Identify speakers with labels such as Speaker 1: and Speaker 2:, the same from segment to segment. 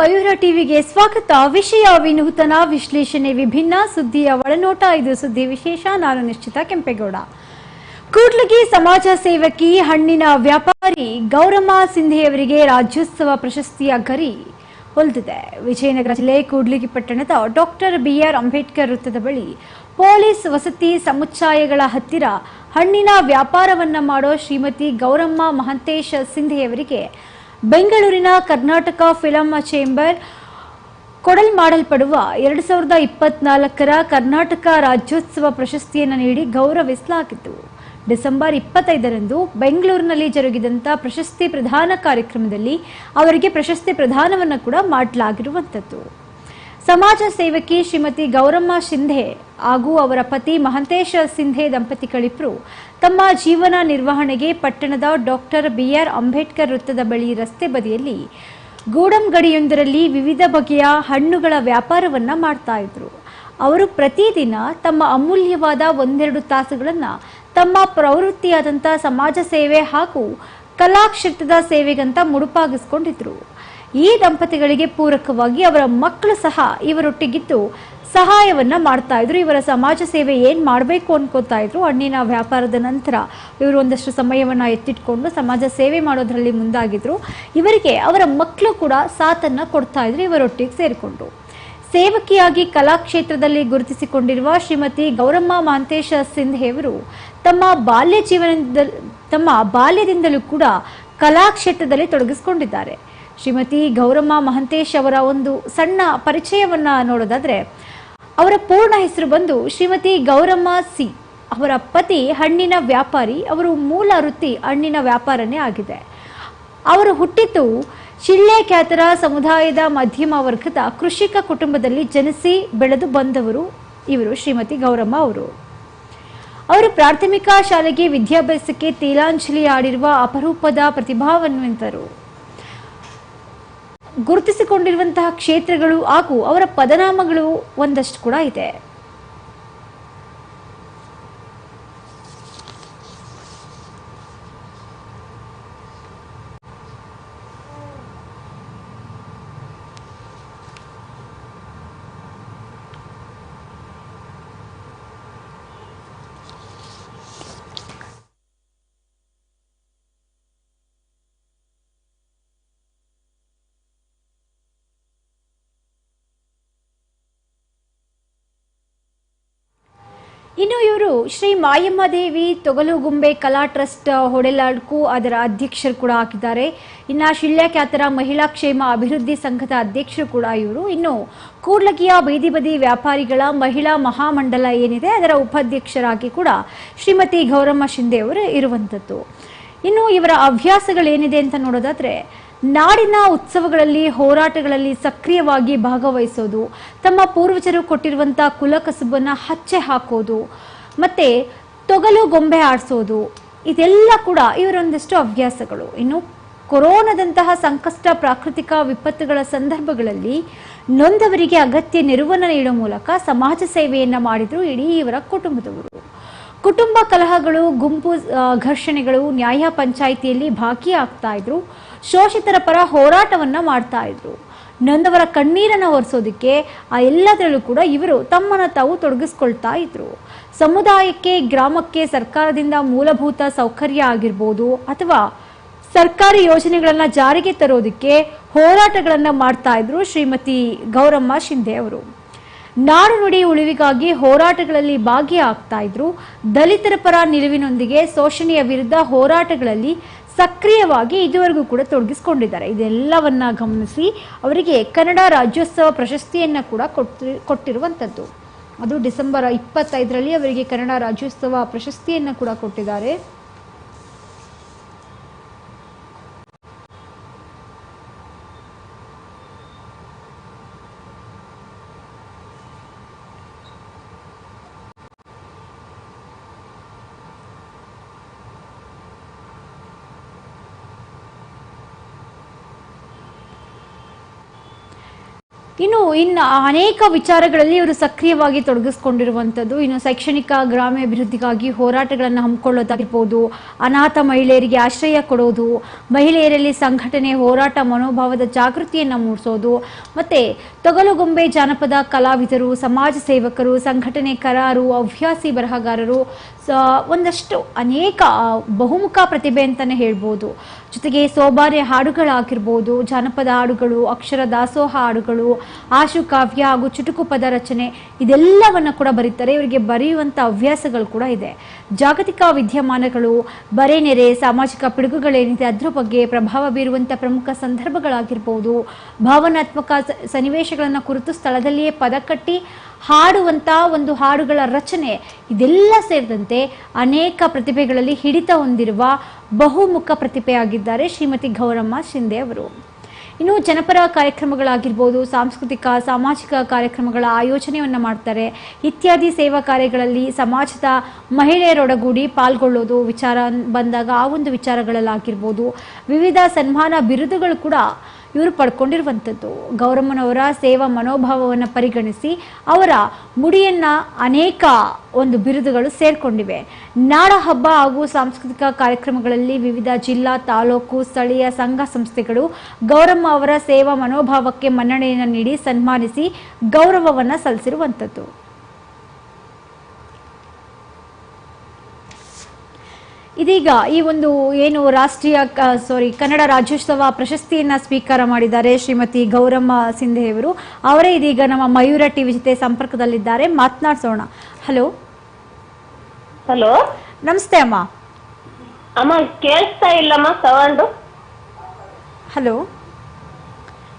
Speaker 1: ಮಯೂರ ಟಿವಿಗೆ ಸ್ವಾಗತ. ವಿಷಯ ವಿನೂತನ, ವಿಶ್ಲೇಷಣೆ ವಿಭಿನ್ನ, ಸುದ್ದಿಯ ಒಳನೋಟ. ಇದು ಸುದ್ದಿ ವಿಶೇಷ. ನಾನು ನಿಶ್ಚಿತ ಕೆಂಪೇಗೌಡ. ಕೂಡ್ಲಗಿ ಸಮಾಜ ಸೇವಕಿ, ಹಣ್ಣಿನ ವ್ಯಾಪಾರಿ ಗೌರಮ್ಮ ಸಿಂಧೆಯವರಿಗೆ ರಾಜ್ಯೋತ್ಸವ ಪ್ರಶಸ್ತಿಯ ಗರಿ ಹೊಲಿದಿದೆ. ವಿಜಯನಗರ ಜಿಲ್ಲೆ ಕೂಡ್ಲಿಗಿ ಪಟ್ಟಣದ ಡಾಕ್ಟರ್ ಬಿಆರ್ ಅಂಬೇಡ್ಕರ್ ವೃತ್ತದ ಬಳಿ ಪೊಲೀಸ್ ವಸತಿ ಸಮುಚ್ಚಯಗಳ ಹತ್ತಿರ ಹಣ್ಣಿನ ವ್ಯಾಪಾರವನ್ನ ಮಾಡೋ ಶ್ರೀಮತಿ ಗೌರಮ್ಮ ಮಹಂತೇಶ್ ಸಿಂಧೆಯವರಿಗೆ ಬೆಂಗಳೂರಿನ ಕರ್ನಾಟಕ ಫಿಲಂ ಚೇಂಬರ್ ಕೊಡಲ್ ಮಾಡಲ್ಪಡುವ ಎರಡು ಸಾವಿರದ ಇಪ್ಪತ್ನಾಲ್ಕರ ಕರ್ನಾಟಕ ರಾಜ್ಯೋತ್ಸವ ಪ್ರಶಸ್ತಿಯನ್ನು ನೀಡಿ ಗೌರವಿಸಲಾಗಿತ್ತು. ಡಿಸೆಂಬರ್ ಇಪ್ಪತ್ತೈದರಂದು ಬೆಂಗಳೂರಿನಲ್ಲಿ ಜರುಗಿದಂಥ ಪ್ರಶಸ್ತಿ ಪ್ರದಾನ ಕಾರ್ಯಕ್ರಮದಲ್ಲಿ ಅವರಿಗೆ ಪ್ರಶಸ್ತಿ ಪ್ರದಾನವನ್ನು ಕೂಡ ಮಾಡಲಾಗಿರುವಂಥದ್ದು. ಸಮಾಜ ಸೇವಕಿ ಶ್ರೀಮತಿ ಗೌರಮ್ಮ ಶಿಂಧೆ ಹಾಗೂ ಅವರ ಪತಿ ಮಹಂತೇಶ ಸಿಂಧೆ ದಂಪತಿಗಳಿಬ್ಬರು ತಮ್ಮ ಜೀವನ ನಿರ್ವಹಣೆಗೆ ಪಟ್ಟಣದ ಡಾಕ್ಟರ್ ಬಿಆರ್ ಅಂಬೇಡ್ಕರ್ ವೃತ್ತದ ಬಳಿ ರಸ್ತೆ ಬದಿಯಲ್ಲಿ ಗೂಡಂಗಡಿಯೊಂದರಲ್ಲಿ ವಿವಿಧ ಬಗೆಯ ಹಣ್ಣುಗಳ ವ್ಯಾಪಾರವನ್ನು ಮಾಡ್ತಾ ಇದ್ರು. ಅವರು ಪ್ರತಿದಿನ ತಮ್ಮ ಅಮೂಲ್ಯವಾದ ಒಂದೆರಡು ತಾಸುಗಳನ್ನು ತಮ್ಮ ಪ್ರವೃತ್ತಿಯಾದಂಥ ಸಮಾಜ ಸೇವೆ ಹಾಗೂ ಕಲಾಕ್ಷೇತ್ರದ ಸೇವೆಗಂತ ಮುಡುಪಾಗಿಸ್ಕೊಂಡಿದ್ರು. ಈ ದಂಪತಿಗಳಿಗೆ ಪೂರಕವಾಗಿ ಅವರ ಮಕ್ಕಳು ಸಹ ಇವರೊಟ್ಟಿಗಿದ್ದು ಸಹಾಯವನ್ನ ಮಾಡ್ತಾ ಇದ್ರು. ಇವರ ಸಮಾಜ ಸೇವೆ ಏನ್ ಮಾಡಬೇಕು ಅನ್ಕೋತಾ ಇದ್ರು. ಹಣ್ಣಿನ ವ್ಯಾಪಾರದ ನಂತರ ಇವರು ಒಂದಷ್ಟು ಸಮಯವನ್ನ ಎತ್ತಿಟ್ಕೊಂಡು ಸಮಾಜ ಸೇವೆ ಮಾಡೋದ್ರಲ್ಲಿ ಮುಂದಾಗಿದ್ರು. ಇವರಿಗೆ ಅವರ ಮಕ್ಕಳು ಕೂಡ ಸಾಥನ್ನ ಕೊಡ್ತಾ ಇದ್ರು, ಇವರೊಟ್ಟಿಗೆ ಸೇರಿಕೊಂಡು. ಸೇವಕಿಯಾಗಿ ಕಲಾಕ್ಷೇತ್ರದಲ್ಲಿ ಗುರುತಿಸಿಕೊಂಡಿರುವ ಶ್ರೀಮತಿ ಗೌರಮ್ಮ ಮಾಂತೇಶ ಸಿಂಧೆಯವರು ತಮ್ಮ ಬಾಲ್ಯ ಜೀವನದ, ತಮ್ಮ ಬಾಲ್ಯದಿಂದಲೂ ಕೂಡ ಕಲಾಕ್ಷೇತ್ರದಲ್ಲಿ ತೊಡಗಿಸಿಕೊಂಡಿದ್ದಾರೆ. ಶ್ರೀಮತಿ ಗೌರಮ್ಮ ಮಹಂತೇಶ್ ಅವರ ಒಂದು ಸಣ್ಣ ಪರಿಚಯವನ್ನ ನೋಡೋದಾದ್ರೆ, ಅವರ ಪೂರ್ಣ ಹೆಸರು ಬಂದು ಶ್ರೀಮತಿ ಗೌರಮ್ಮ ಸಿ. ಅವರ ಪತಿ ಹಣ್ಣಿನ ವ್ಯಾಪಾರಿ, ಅವರು ಮೂಲ ವೃತ್ತಿ ಹಣ್ಣಿನ ವ್ಯಾಪಾರನೇ ಆಗಿದೆ. ಅವರು ಹುಟ್ಟಿದ್ದು ಶಿಳ್ಳೆ ಖ್ಯಾತರ ಸಮುದಾಯದ ಮಧ್ಯಮ ವರ್ಗದ ಕೃಷಿಕ ಕುಟುಂಬದಲ್ಲಿ ಜನಿಸಿ ಬೆಳೆದು ಬಂದವರು ಇವರು ಶ್ರೀಮತಿ ಗೌರಮ್ಮ ಅವರು. ಅವರು ಪ್ರಾಥಮಿಕ ಶಾಲೆಗೆ ವಿದ್ಯಾಭ್ಯಾಸಕ್ಕೆ ತೀಲಾಂಜಲಿ ಆಡಿರುವ ಅಪರೂಪದ ಪ್ರತಿಭಾನ್ವಿತರು ಗುರುತಿಸಿಕೊಂಡಿರುವಂತಹ ಕ್ಷೇತ್ರಗಳು ಹಾಗೂ ಅವರ ಪದನಾಮಗಳು ಒಂದಷ್ಟು ಕೂಡ ಇದೆ. ಇನ್ನು ಇವರು ಶ್ರೀ ಮಾಯಮ್ಮ ದೇವಿ ತೊಗಲುಗುಂಬೆ ಕಲಾ ಟ್ರಸ್ಟ್ ಹೊಡೆಲಾಡ್ಕು ಅದರ ಅಧ್ಯಕ್ಷರು ಕೂಡ ಆಗಿದ್ದಾರೆ ಇನ್ನು ಶಿಳ್ಯ ಖ್ಯಾತರ ಮಹಿಳಾ ಕ್ಷೇಮ ಅಭಿವೃದ್ಧಿ ಸಂಘದ ಅಧ್ಯಕ್ಷರು ಕೂಡ ಇವರು. ಇನ್ನು ಕೂಡ್ಲಗಿಯ ಬೀದಿ ಬದಿ ವ್ಯಾಪಾರಿಗಳ ಮಹಿಳಾ ಮಹಾಮಂಡಲ ಏನಿದೆ ಅದರ ಉಪಾಧ್ಯಕ್ಷರಾಗಿ ಕೂಡ ಶ್ರೀಮತಿ ಗೌರಮ್ಮ ಶಿಂದೆ ಅವರು ಇರುವಂಥದ್ದು. ಇನ್ನು ಇವರ ಅಭ್ಯಾಸಗಳೇನಿದೆ ಅಂತ ನೋಡೋದಾದ್ರೆ ನಾಡಿನ ಉತ್ಸವಗಳಲ್ಲಿ, ಹೋರಾಟಗಳಲ್ಲಿ ಸಕ್ರಿಯವಾಗಿ ಭಾಗವಹಿಸೋದು, ತಮ್ಮ ಪೂರ್ವಜರು ಕೊಟ್ಟಿರುವಂತ ಕುಲಕಸುಬನ್ನ ಹಚ್ಚೆ ಹಾಕೋದು, ಮತ್ತೆ ತೊಗಲು ಗೊಂಬೆ ಆಡಿಸೋದು, ಇದೆಲ್ಲ ಕೂಡ ಇವರೊಂದಿಷ್ಟು ಹವ್ಯಾಸಗಳು ಇನ್ನು ಕೊರೋನಾದಂತಹ ಸಂಕಷ್ಟ, ಪ್ರಾಕೃತಿಕ ವಿಪತ್ತುಗಳ ಸಂದರ್ಭಗಳಲ್ಲಿ ನೊಂದವರಿಗೆ ಅಗತ್ಯ ನೆರವನ್ನು ನೀಡುವ ಮೂಲಕ ಸಮಾಜ ಸೇವೆಯನ್ನ ಮಾಡಿದ್ರು ಇಡೀ ಇವರ ಕುಟುಂಬದವರು. ಕುಟುಂಬ ಕಲಹಗಳು, ಗುಂಪು ಘರ್ಷಣೆಗಳು ನ್ಯಾಯ ಪಂಚಾಯಿತಿಯಲ್ಲಿ ಭಾಗಿಯಾಗ್ತಾ ಇದ್ರು. ಶೋಷಿತರ ಪರ ಹೋರಾಟವನ್ನ ಮಾಡ್ತಾ ಇದ್ರು. ನೊಂದವರ ಕಣ್ಣೀರನ್ನು ಒರೆಸೋದಕ್ಕೆ ಆ ಎಲ್ಲದರಲ್ಲೂ ಕೂಡ ಇವರು ತಮ್ಮನ್ನು ತಾವು ತೊಡಗಿಸ್ಕೊಳ್ತಾ ಇದ್ರು. ಸಮುದಾಯಕ್ಕೆ, ಗ್ರಾಮಕ್ಕೆ ಸರ್ಕಾರದಿಂದ ಮೂಲಭೂತ ಸೌಕರ್ಯ ಆಗಿರ್ಬೋದು ಅಥವಾ ಸರ್ಕಾರಿ ಯೋಜನೆಗಳನ್ನು ಜಾರಿಗೆ ತರೋದಕ್ಕೆ ಹೋರಾಟಗಳನ್ನ ಮಾಡ್ತಾ ಇದ್ರು ಶ್ರೀಮತಿ ಗೌರಮ್ಮ ಶಿಂದೆ ಅವರು. ನಾಡು ನುಡಿ ಉಳಿವಿಗಾಗಿ ಹೋರಾಟಗಳಲ್ಲಿ ಭಾಗಿಯಾಗ್ತಾ ಇದ್ರು. ದಲಿತರ ಪರ ನಿಲುವಿನೊಂದಿಗೆ ಶೋಷಣೆಯ ವಿರುದ್ಧ ಹೋರಾಟಗಳಲ್ಲಿ ಸಕ್ರಿಯವಾಗಿ ಇದುವರೆಗೂ ಕೂಡ ತೊಡಗಿಸಿಕೊಂಡಿದ್ದಾರೆ. ಇದೆಲ್ಲವನ್ನ ಗಮನಿಸಿ, ಅವರಿಗೆ ಕನ್ನಡ ರಾಜ್ಯೋತ್ಸವ ಪ್ರಶಸ್ತಿಯನ್ನ ಕೂಡ ಕೊಟ್ಟಿ ಕೊಟ್ಟಿರುವಂಥದ್ದು ಅದು ಡಿಸೆಂಬರ್ ಇಪ್ಪತ್ತೈದರಲ್ಲಿ ಅವರಿಗೆ ಕನ್ನಡ ರಾಜ್ಯೋತ್ಸವ ಪ್ರಶಸ್ತಿಯನ್ನು ಕೂಡ ಕೊಟ್ಟಿದ್ದಾರೆ. ಇನ್ನು ಇನ್ನು ಅನೇಕ ವಿಚಾರಗಳಲ್ಲಿ ಇವರು ಸಕ್ರಿಯವಾಗಿ ತೊಡಗಿಸ್ಕೊಂಡಿರುವಂಥದ್ದು. ಇನ್ನು ಶೈಕ್ಷಣಿಕ ಗ್ರಾಮೀಣಾಭಿವೃದ್ಧಿಗಾಗಿ ಹೋರಾಟಗಳನ್ನು ಹಮ್ಮಿಕೊಳ್ಳೋದಾಗಿರ್ಬೋದು, ಅನಾಥ ಮಹಿಳೆಯರಿಗೆ ಆಶ್ರಯ ಕೊಡೋದು, ಮಹಿಳೆಯರಲ್ಲಿ ಸಂಘಟನೆ ಹೋರಾಟ ಮನೋಭಾವದ ಜಾಗೃತಿಯನ್ನು ಮೂಡಿಸೋದು, ಮತ್ತೆ ತೊಗಲುಗೊಂಬೆ ಜಾನಪದ ಕಲಾವಿದರು, ಸಮಾಜ ಸೇವಕರು ಸಂಘಟನೆಕಾರರು ಹವ್ಯಾಸಿ ಬರಹಗಾರರು ಒಂದಷ್ಟು ಅನೇಕ ಬಹುಮುಖ ಪ್ರತಿಭೆ ಅಂತಲೇ ಹೇಳ್ಬೋದು. ಜೊತೆಗೆ ಸೋಬಾರೆ ಹಾಡುಗಳಾಗಿರ್ಬೋದು, ಜಾನಪದ ಹಾಡುಗಳು, ಅಕ್ಷರ ದಾಸೋಹ ಹಾಡುಗಳು, ಆಶು ಕಾವ್ಯ ಹಾಗೂ ಚುಟುಕು ಪದ ರಚನೆ, ಇದೆಲ್ಲವನ್ನ ಕೂಡ ಬರೀತಾರೆ. ಇವರಿಗೆ ಬರೆಯುವಂಥ ಹವ್ಯಾಸಗಳು ಕೂಡ ಇದೆ. ಜಾಗತಿಕ ವಿದ್ಯಮಾನಗಳು, ಬರೆ ನೆರೆ, ಸಾಮಾಜಿಕ ಪಿಡುಗುಗಳೇನಿದೆ, ಅದರ ಬಗ್ಗೆ ಪ್ರಭಾವ ಬೀರುವಂಥ ಪ್ರಮುಖ ಸಂದರ್ಭಗಳಾಗಿರ್ಬೋದು. ಭಾವನಾತ್ಮಕ ಸನ್ನಿವೇಶಗಳನ್ನು ಕುರಿತು ಸ್ಥಳದಲ್ಲಿಯೇ ಪದ ಕಟ್ಟಿ ಹಾಡುವಂಥ ಒಂದು ಹಾಡುಗಳ ರಚನೆ, ಇದೆಲ್ಲ ಸೇರಿದಂತೆ ಅನೇಕ ಪ್ರತಿಭೆಗಳಲ್ಲಿ ಹಿಡಿತ ಹೊಂದಿರುವ ಬಹುಮುಖ ಪ್ರತಿಭೆಯಾಗಿದ್ದಾರೆ ಶ್ರೀಮತಿ ಗೌರಮ್ಮ ಶಿಂದೆ ಅವರು. ಇನ್ನು ಜನಪರ ಕಾರ್ಯಕ್ರಮಗಳಾಗಿರ್ಬೋದು, ಸಾಂಸ್ಕೃತಿಕ, ಸಾಮಾಜಿಕ ಕಾರ್ಯಕ್ರಮಗಳ ಆಯೋಜನೆಯನ್ನು ಮಾಡ್ತಾರೆ. ಇತ್ಯಾದಿ ಸೇವಾ ಕಾರ್ಯಗಳಲ್ಲಿ ಸಮಾಜದ ಮಹಿಳೆಯರೊಡಗೂಡಿ ಪಾಲ್ಗೊಳ್ಳೋದು ವಿಚಾರ ಬಂದಾಗ ಆ ಒಂದು ವಿಚಾರಗಳಲ್ಲಾಗಿರ್ಬೋದು. ವಿವಿಧ ಸನ್ಮಾನ ಬಿರುದುಗಳು ಕೂಡ ಇವರು ಪಡ್ಕೊಂಡಿರುವಂಥದ್ದು. ಗೌರಮ್ಮನವರ ಸೇವಾ ಮನೋಭಾವವನ್ನು ಪರಿಗಣಿಸಿ ಅವರ ಮುಡಿಯನ್ನು ಅನೇಕ ಒಂದು ಬಿರುದುಗಳು ಸೇರಿಕೊಂಡಿವೆ. ನಾಡ ಹಬ್ಬ ಹಾಗೂ ಸಾಂಸ್ಕೃತಿಕ ಕಾರ್ಯಕ್ರಮಗಳಲ್ಲಿ ವಿವಿಧ ಜಿಲ್ಲಾ, ತಾಲೂಕು, ಸ್ಥಳೀಯ ಸಂಘ ಸಂಸ್ಥೆಗಳು ಗೌರಮ್ಮ ಅವರ ಸೇವಾ ಮನೋಭಾವಕ್ಕೆ ಮನ್ನಣೆಯನ್ನು ನೀಡಿ ಸನ್ಮಾನಿಸಿ ಗೌರವವನ್ನು ಸಲ್ಲಿಸಿರುವಂಥದ್ದು. ಇದೀಗ ಈ ಒಂದು ಏನು ರಾಷ್ಟ್ರೀಯ ಸಾರಿ ಕನ್ನಡ ರಾಜ್ಯೋತ್ಸವ ಪ್ರಶಸ್ತಿಯನ್ನ ಸ್ವೀಕಾರ ಮಾಡಿದ್ದಾರೆ ಶ್ರೀಮತಿ ಗೌರಮ್ಮ ಸಿಂಧೆಯವರು ಅವರೇ ಇದೀಗ ನಮ್ಮ ಮಯೂರ ಟಿವಿ ಜೊತೆ ಸಂಪರ್ಕದಲ್ಲಿದ್ದಾರೆ. ಮಾತನಾಡ್ಸೋಣ. ಹಲೋ.
Speaker 2: ಹಲೋ.
Speaker 1: ನಮಸ್ತೆ ಅಮ್ಮ.
Speaker 2: ಅಮ್ಮ ಕೇಳಿಸ್ತಾ ಇಲ್ಲಮ್ಮ ತಗೊಂಡು
Speaker 1: ಹಲೋ.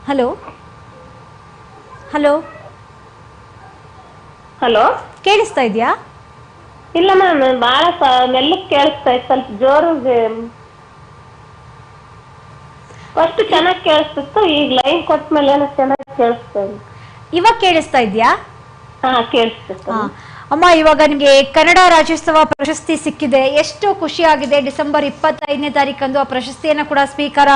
Speaker 1: ಹಲೋ. ಹಲೋ.
Speaker 2: ಹಲೋ.
Speaker 1: ಕೇಳಿಸ್ತಾ ಇದೆಯಾ?
Speaker 2: ಇಲ್ಲ ಮ್ಯಾಮ್ ಭಾಳ ಸ ಮೆಲ್ಲಕ್ಕೆ ಕೇಳಿಸ್ತಾ ಇತ್ತು ಸ್ವಲ್ಪ ಜೋರು ಫಸ್ಟ್ ಚೆನ್ನಾಗಿ ಕೇಳಿಸ್ತಿತ್ತು ಈಗ ಲೈನ್ ಕೊಟ್ಟ ಮೇಲೆ ಚೆನ್ನಾಗಿ ಕೇಳಿಸ್ತಾ ಇದೆ.
Speaker 1: ಇವಾಗ ಕೇಳಿಸ್ತಾ ಇದೆಯಾ?
Speaker 2: ಹಾ ಕೇಳಿಸ್ತಿತ್ತು.
Speaker 1: ಅಮ್ಮ ಇವಾಗ ನಿಮಗೆ ಕನ್ನಡ ರಾಜ್ಯೋತ್ಸವ ಪ್ರಶಸ್ತಿ ಸಿಕ್ಕಿದೆ. ಎಷ್ಟು ಖುಷಿ ಆಗಿದೆ ಡಿಸೆಂಬರ್ ಇಪ್ಪತ್ತೈದನೇ ತಾರೀಕಂದು ಆ ಪ್ರಶಸ್ತಿಯನ್ನು ಕೂಡ ಸ್ವೀಕಾರ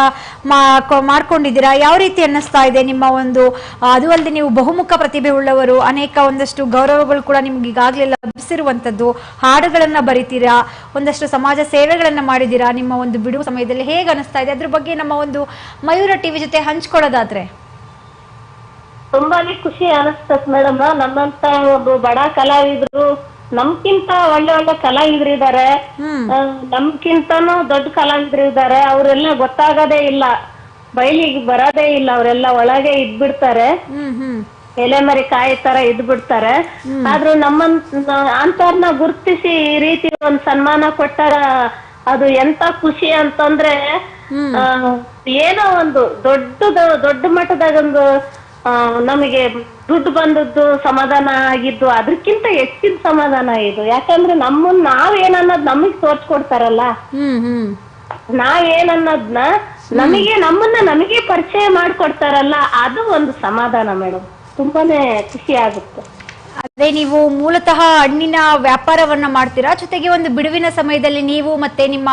Speaker 1: ಮಾಡ್ಕೊಂಡಿದ್ದೀರಾ? ಯಾವ ರೀತಿ ಅನ್ನಿಸ್ತಾ ಇದೆ ನಿಮ್ಮ ಒಂದು ಅದು ಅಲ್ಲದೆ ನೀವು ಬಹುಮುಖ ಪ್ರತಿಭೆ ಉಳ್ಳವರು ಅನೇಕ ಒಂದಷ್ಟು ಗೌರವಗಳು ಕೂಡ ನಿಮ್ಗೆ ಈಗಾಗಲೇ ಲಭಿಸಿರುವಂಥದ್ದು ಹಾಡುಗಳನ್ನ ಬರಿತೀರಾ? ಒಂದಷ್ಟು ಸಮಾಜ ಸೇವೆಗಳನ್ನ ಮಾಡಿದೀರಾ ನಿಮ್ಮ ಒಂದು ಬಿಡುವು ಸಮಯದಲ್ಲಿ ಹೇಗೆ ಅನಿಸ್ತಾ ಇದೆ? ಅದ್ರ ಬಗ್ಗೆ ನಮ್ಮ ಒಂದು ಮಯೂರ ಟಿವಿ ಜೊತೆ ಹಂಚ್ಕೊಳ್ಳೋದಾದ್ರೆ.
Speaker 2: ತುಂಬಾನೇ ಖುಷಿ ಅನಿಸ್ತತ್ ಮೇಡಮ್. ನಮ್ಮಂತ ಒಬ್ಬ ಬಡ ಕಲಾವಿದ್ರು ನಮ್ಕಿಂತ ಒಳ್ಳೆ ಒಳ್ಳೆ ಕಲಾವಿದ್ರು ಇದಾರೆ.
Speaker 1: ಹ್ಮ್.
Speaker 2: ನಮ್ಕಿಂತನೂ ದೊಡ್ಡ ಕಲಾವಿದ್ರು ಇದಾರೆ. ಅವರೆಲ್ಲ ಗೊತ್ತಾಗದೇ ಇಲ್ಲ. ಬಯಲಿಗೆ ಬರೋದೇ ಇಲ್ಲ. ಅವರೆಲ್ಲ ಒಳಗೆ ಇದ್ಬಿಡ್ತಾರೆ. ಎಲೆ ಮರಿ ಕಾಯಿ ತರ ಇದ್ ಬಿಡ್ತಾರೆ ಆದ್ರೂ ನಮ್ಮಂತ ಅಂತವ್ರನ್ನ ಗುರ್ತಿಸಿ ಈ ರೀತಿ ಒಂದ್ ಸನ್ಮಾನ ಕೊಟ್ಟಾರ ಅದು ಎಂತ ಖುಷಿ ಅಂತಂದ್ರೆ ಆ, ಏನೋ ಒಂದು ದೊಡ್ಡದ ದೊಡ್ಡ ಮಟ್ಟದಾಗ ಒಂದು ಆ, ನಮಗೆ ದುಡ್ಡು ಬಂದದ್ದು ಸಮಾಧಾನ ಆಗಿದ್ದು ಅದಕ್ಕಿಂತ ಹೆಚ್ಚಿನ ಸಮಾಧಾನ ಇದು. ಯಾಕಂದ್ರೆ ನಮ್ಮನ್ ನಾವೇನನ್ನೋದ್ ನಮಗ್ ತೋರ್ಸ್ಕೊಡ್ತಾರಲ್ಲ
Speaker 1: ಹ್ಮ್ ಹ್ಮ್.
Speaker 2: ನಾವೇನನ್ನೋದ್ನ ನಮಗೆ ನಮ್ಮನ್ನ ನಮಗೆ ಪರಿಚಯ ಮಾಡ್ಕೊಡ್ತಾರಲ್ಲ ಅದು ಒಂದು ಸಮಾಧಾನ ಮೇಡಮ್ ತುಂಬಾನೇ ಖುಷಿ ಆಗುತ್ತೆ.
Speaker 1: ಅದೇ ನೀವು ಮೂಲತಃ ಹಣ್ಣಿನ ವ್ಯಾಪಾರವನ್ನ ಮಾಡ್ತೀರಾ? ಜೊತೆಗೆ ಒಂದು ಬಿಡುವಿನ ಸಮಯದಲ್ಲಿ ನೀವು ಮತ್ತೆ ನಿಮ್ಮ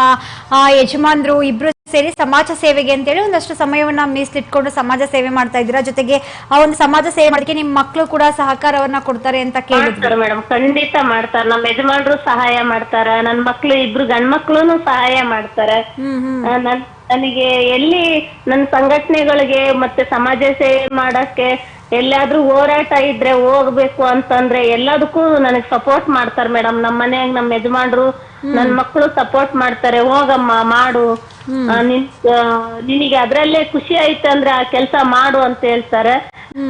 Speaker 1: ಯಜಮಾನ್ರು ಇಬ್ರು ಸೇರಿ ಸಮಾಜ ಸೇವೆಗೆ ಅಂತೇಳಿ ಒಂದಷ್ಟು ಸಮಯವನ್ನ ಮೀಸಲಿಟ್ಕೊಂಡು ಸಮಾಜ ಸೇವೆ ಮಾಡ್ತಾ ಇದ್ದೀರಾ? ಜೊತೆಗೆ ಆ ಒಂದು ಸಮಾಜ ಸೇವೆ ಮಾಡಕ್ಕೆ ನಿಮ್ ಮಕ್ಕಳು ಕೂಡ ಸಹಕಾರವನ್ನ ಕೊಡ್ತಾರೆ ಅಂತ ಕೇಳಿದ್ರು
Speaker 2: ಮಾಡ್ತಾರೆ ಮೇಡಮ್ ಖಂಡಿತ ಮಾಡ್ತಾರೆ. ನಮ್ಮ ಯಜಮಾನ್ರು ಸಹಾಯ ಮಾಡ್ತಾರ. ನನ್ ಮಕ್ಳು ಇಬ್ರು ಗಂಡ್ ಮಕ್ಳುನು ಸಹಾಯ ಮಾಡ್ತಾರೆ.
Speaker 1: ಹ್ಮ್ ಹ್ಮ್.
Speaker 2: ಆ, ನನ್ ನನಗೆ ಎಲ್ಲಿ ನನ್ನ ಸಂಘಟನೆಗಳಿಗೆ ಮತ್ತೆ ಸಮಾಜ ಸೇವೆ ಮಾಡಕ್ಕೆ ಎಲ್ಲಾದ್ರೂ ಹೋರಾಟ ಇದ್ರೆ ಹೋಗ್ಬೇಕು ಅಂತಂದ್ರೆ ಎಲ್ಲದಕ್ಕೂ ನನಗ್ ಸಪೋರ್ಟ್ ಮಾಡ್ತಾರೆ ಮೇಡಮ್ ನಮ್ ಮನ್ಯಾಗ ನಮ್ಮ ಯಜಮಾನ್ರು ನನ್ ಮಕ್ಳು ಸಪೋರ್ಟ್ ಮಾಡ್ತಾರೆ. ಹೋಗಮ್ಮ ಮಾಡು. ಆ, ನಿನ್ ಆ, ನಿನಗೆ ಅದ್ರಲ್ಲೇ ಖುಷಿ ಐತೆ ಅಂದ್ರೆ ಆ ಕೆಲ್ಸ ಮಾಡು ಅಂತ ಹೇಳ್ತಾರೆ.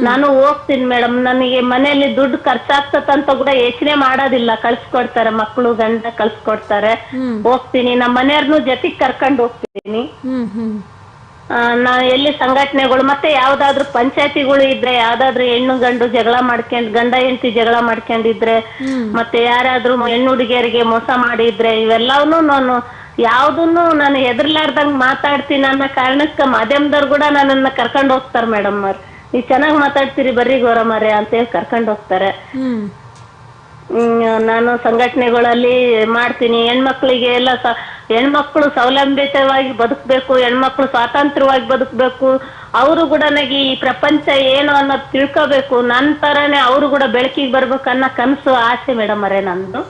Speaker 2: ನಾನು ಹೋಗ್ತೀನಿ ಮೇಡಮ್ ನನಗೆ ಮನೆಯಲ್ಲಿ ದುಡ್ಡು ಖರ್ಚಾಗ್ತದಂತ ಕೂಡ ಯೋಚನೆ ಮಾಡೋದಿಲ್ಲ. ಕಳ್ಸ್ಕೊಡ್ತಾರೆ ಮಕ್ಳು ಗಂಡ ಕಳ್ಸ್ಕೊಡ್ತಾರೆ. ಹೋಗ್ತೀನಿ. ನಮ್ಮ ಮನೆಯವ್ರನ್ನು ಜೊತೆಗ್ ಕರ್ಕೊಂಡು ಹೋಗ್ತೀನಿ.
Speaker 1: ಹ್ಮ್ ಹ್ಮ್.
Speaker 2: ನಾ ಎಲ್ಲಿ ಸಂಘಟನೆಗಳು ಮತ್ತೆ ಯಾವ್ದಾದ್ರು ಪಂಚಾಯತಿಗಳು ಇದ್ರೆ ಯಾವ್ದಾದ್ರು ಹೆಣ್ಣು ಗಂಡು ಜಗಳ ಮಾಡ್ಕೊಂಡ್ ಗಂಡ ಹೆಂಡತಿ ಜಗಳ ಮಾಡ್ಕೊಂಡಿದ್ರೆ ಮತ್ತೆ ಯಾರಾದ್ರೂ ಹೆಣ್ಣು ಹುಡುಗಿಯರಿಗೆ ಮೋಸ ಮಾಡಿದ್ರೆ ಇವೆಲ್ಲವನ್ನೂ ನಾನು ಯಾವ್ದನ್ನು ನಾನು ಹೆದರ್ಲಾರ್ದಂಗ್ ಮಾತಾಡ್ತೀನಿ ಅನ್ನೋ ಕಾರಣಕ್ಕೆ ಮಾಧ್ಯಮದವ್ರು ಕೂಡ ನನ್ನನ್ನ ಕರ್ಕೊಂಡು ಹೋಗ್ತಾರೆ ಮೇಡಮ್ ಅವ್ರು. ನೀವ್ ಚೆನ್ನಾಗ್ ಮಾತಾಡ್ತೀರಿ ಬರ್ರಿ ಗೌರಮ್ಮರೇ ಅಂತ ಹೇಳಿ ಕರ್ಕೊಂಡು ಹೋಗ್ತಾರೆ.
Speaker 1: ಹ್ಮ್.
Speaker 2: ನಾನು ಸಂಘಟನೆಗಳಲ್ಲಿ ಮಾಡ್ತೀನಿ. ಹೆಣ್ಮಕ್ಳಿಗೆ ಎಲ್ಲ ಹೆಣ್ಮಕ್ಳು ಸ್ವಾವಲಂಬಿತವಾಗಿ ಬದುಕಬೇಕು ಹೆಣ್ಮಕ್ಳು ಸ್ವಾತಂತ್ರ್ಯವಾಗಿ ಬದುಕಬೇಕು ಅವರು ಕೂಡ ನನಗೆ ಈ ಪ್ರಪಂಚ ಏನು ಅನ್ನೋದು ತಿಳ್ಕೋಬೇಕು ನನ್ನ ತರನೇ ಅವರು ಕೂಡ ಬೆಳಕಿಗೆ ಬರ್ಬೇಕು ಅನ್ನೋ ಕನಸು ಆಸೆ ಮೇಡಮ್ ಅರೇ ನಂದು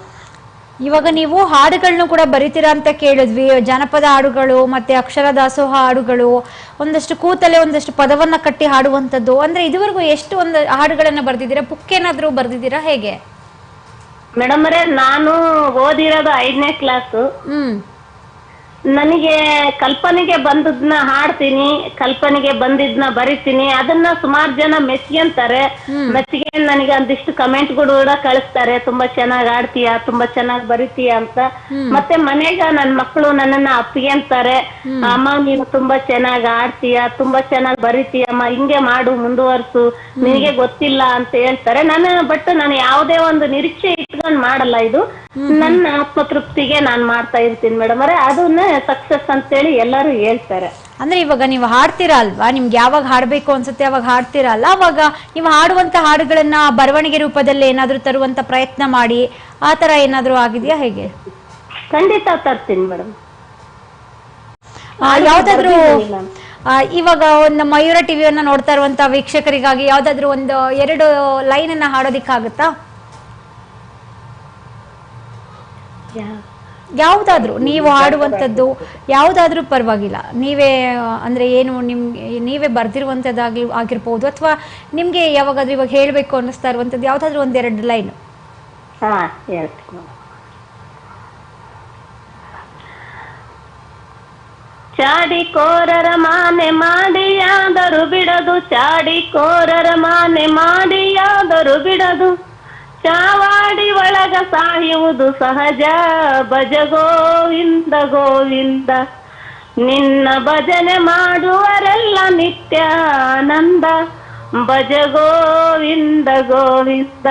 Speaker 1: ಇವಾಗ ನೀವು ಹಾಡುಗಳನ್ನು ಕೂಡ ಬರಿತೀರಾ ಅಂತ ಕೇಳಿದ್ವಿ. ಜಾನಪದ ಹಾಡುಗಳು ಮತ್ತೆ ಅಕ್ಷರ ದಾಸೋಹ ಹಾಡುಗಳು ಒಂದಷ್ಟು ಕೂತಲೆ ಒಂದಷ್ಟು ಪದವನ್ನ ಕಟ್ಟಿ ಹಾಡುವಂಥದ್ದು. ಅಂದ್ರೆ ಇದುವರೆಗೂ ಎಷ್ಟು ಒಂದು ಹಾಡುಗಳನ್ನ ಬರ್ದಿದ್ದೀರಾ? ಬುಕ್ ಏನಾದ್ರೂ ಬರ್ದಿದ್ದೀರಾ? ಹೇಗೆ?
Speaker 2: ಮೇಡಮ್ ಅರೇ ನಾನು ಓದಿರೋದು ಐದನೇ ಕ್ಲಾಸ್.
Speaker 1: ಹ್ಮ್.
Speaker 2: ನನಗೆ ಕಲ್ಪನೆಗೆ ಬಂದದ್ನ ಹಾಡ್ತೀನಿ ಕಲ್ಪನೆಗೆ ಬಂದಿದ್ನ ಬರಿತೀನಿ ಅದನ್ನ ಸುಮಾರು ಜನ ಮೆಚ್ಕೊಂತಾರೆ ಮೆಚ್ಚಿಗೆ ನನಗೆ ಒಂದಿಷ್ಟು ಕಮೆಂಟ್ ಕೂಡ ಕಳಿಸ್ತಾರೆ. ತುಂಬಾ ಚೆನ್ನಾಗಿ ಆಡ್ತೀಯ ತುಂಬಾ ಚೆನ್ನಾಗಿ ಬರೀತೀಯ ಅಂತ. ಮತ್ತೆ ಮನೆಗ ನನ್ ಮಕ್ಕಳು ನನ್ನನ್ನ ಅಪ್ಪಿಗೆಂತಾರೆ ಅಮ್ಮ ನೀನು ತುಂಬಾ ಚೆನ್ನಾಗಿ ಆಡ್ತೀಯ ತುಂಬಾ ಚೆನ್ನಾಗಿ ಬರಿತೀಯಮ್ಮ ಹಿಂಗೆ ಮಾಡು ಮುಂದುವರ್ಸು. ನಿನಗೆ ಗೊತ್ತಿಲ್ಲ ಅಂತ ಹೇಳ್ತಾರೆ. ನಾನು ಬಟ್ ನಾನು ಯಾವುದೇ ಒಂದು ನಿರೀಕ್ಷೆ ಇಟ್ಕೊಂಡ್ ಮಾಡಲ್ಲ ಇದು. ನನ್ನ ಆತ್ಮತೃಪ್ತಿಗೆ ನಾನ್ ಮಾಡ್ತಾ ಇರ್ತೀನಿ ಮೇಡಮ್ ಅವರೇ. ಅದನ್ನ ಸಕ್ಸಸ್ ಅಂತೇಳಿ ಎಲ್ಲರೂ ಹೇಳ್ತಾರೆ.
Speaker 1: ಅಂದ್ರೆ ಇವಾಗ ನೀವು ಹಾಡ್ತೀರಾ ಅಲ್ವಾ? ನಿಮ್ಗೆ ಯಾವಾಗ ಹಾಡ್ಬೇಕು ಅನ್ಸುತ್ತೆ ಅವಾಗ ಹಾಡ್ತೀರಾ ಅಲ್ಲ? ಅವಾಗ ನೀವು ಹಾಡುವಂತ ಹಾಡುಗಳನ್ನ ಬರವಣಿಗೆ ರೂಪದಲ್ಲಿ ಏನಾದ್ರೂ ತರುವಂತ ಪ್ರಯತ್ನ ಮಾಡಿ ಆ ತರ ಏನಾದ್ರೂ ಆಗಿದೆಯಾ ಹೇಗೆ?
Speaker 2: ಖಂಡಿತ ತರ್ತೀನಿ ಮೇಡಮ್.
Speaker 1: ಯಾವ್ದಾದ್ರು ಇವಾಗ ಒಂದು ಮಯೂರ ಟಿವಿಯನ್ನ ನೋಡ್ತಾ ಇರುವಂತ ವೀಕ್ಷಕರಿಗಾಗಿ ಯಾವ್ದಾದ್ರು ಒಂದು ಎರಡು ಲೈನ್ ಅನ್ನ ಹಾಡೋದಿಕ್ಕಾಗುತ್ತಾ ಯಾವ್ದಾದ್ರು, ನೀವು ಆಡುವಂತದ್ದು ಯಾವ್ದಾದ್ರೂ ಪರವಾಗಿಲ್ಲ. ನೀವೇ, ಅಂದ್ರೆ ಏನು ನಿಮ್ಗೆ ನೀವೇ ಬರೆದಿರುವಂಥದ್ದಾಗಿ ಆಗಿರ್ಬೋದು, ಅಥವಾ ನಿಮ್ಗೆ ಯಾವಾಗಾದ್ರೂ ಇವಾಗ ಹೇಳ್ಬೇಕು ಅನ್ನಿಸ್ತಾ ಇರುವಂಥದ್ದು ಯಾವ್ದಾದ್ರು ಒಂದೆರಡು ಲೈನ್.
Speaker 2: ಚಾಡಿಕೋರರ ಮಾನೆ ಮಾಡಿಯಾದರೂ ಬಿಡದು, ಚಾಡಿಕೋರರ ಮಾನೆ ಮಾಡಿಯಾದರೂ ಬಿಡದು. ಚಾವಾಡಿ ಒಳಗ ಸಾಯುವುದು ಸಹಜ. ಭಜ ಗೋವಿಂದ. ಗೋವಿಂದ ನಿನ್ನ ಭಜನೆ ಮಾಡುವರೆಲ್ಲ ನಿತ್ಯಾನಂದ. ಭಜ ಗೋವಿಂದ ಗೋವಿಂದ.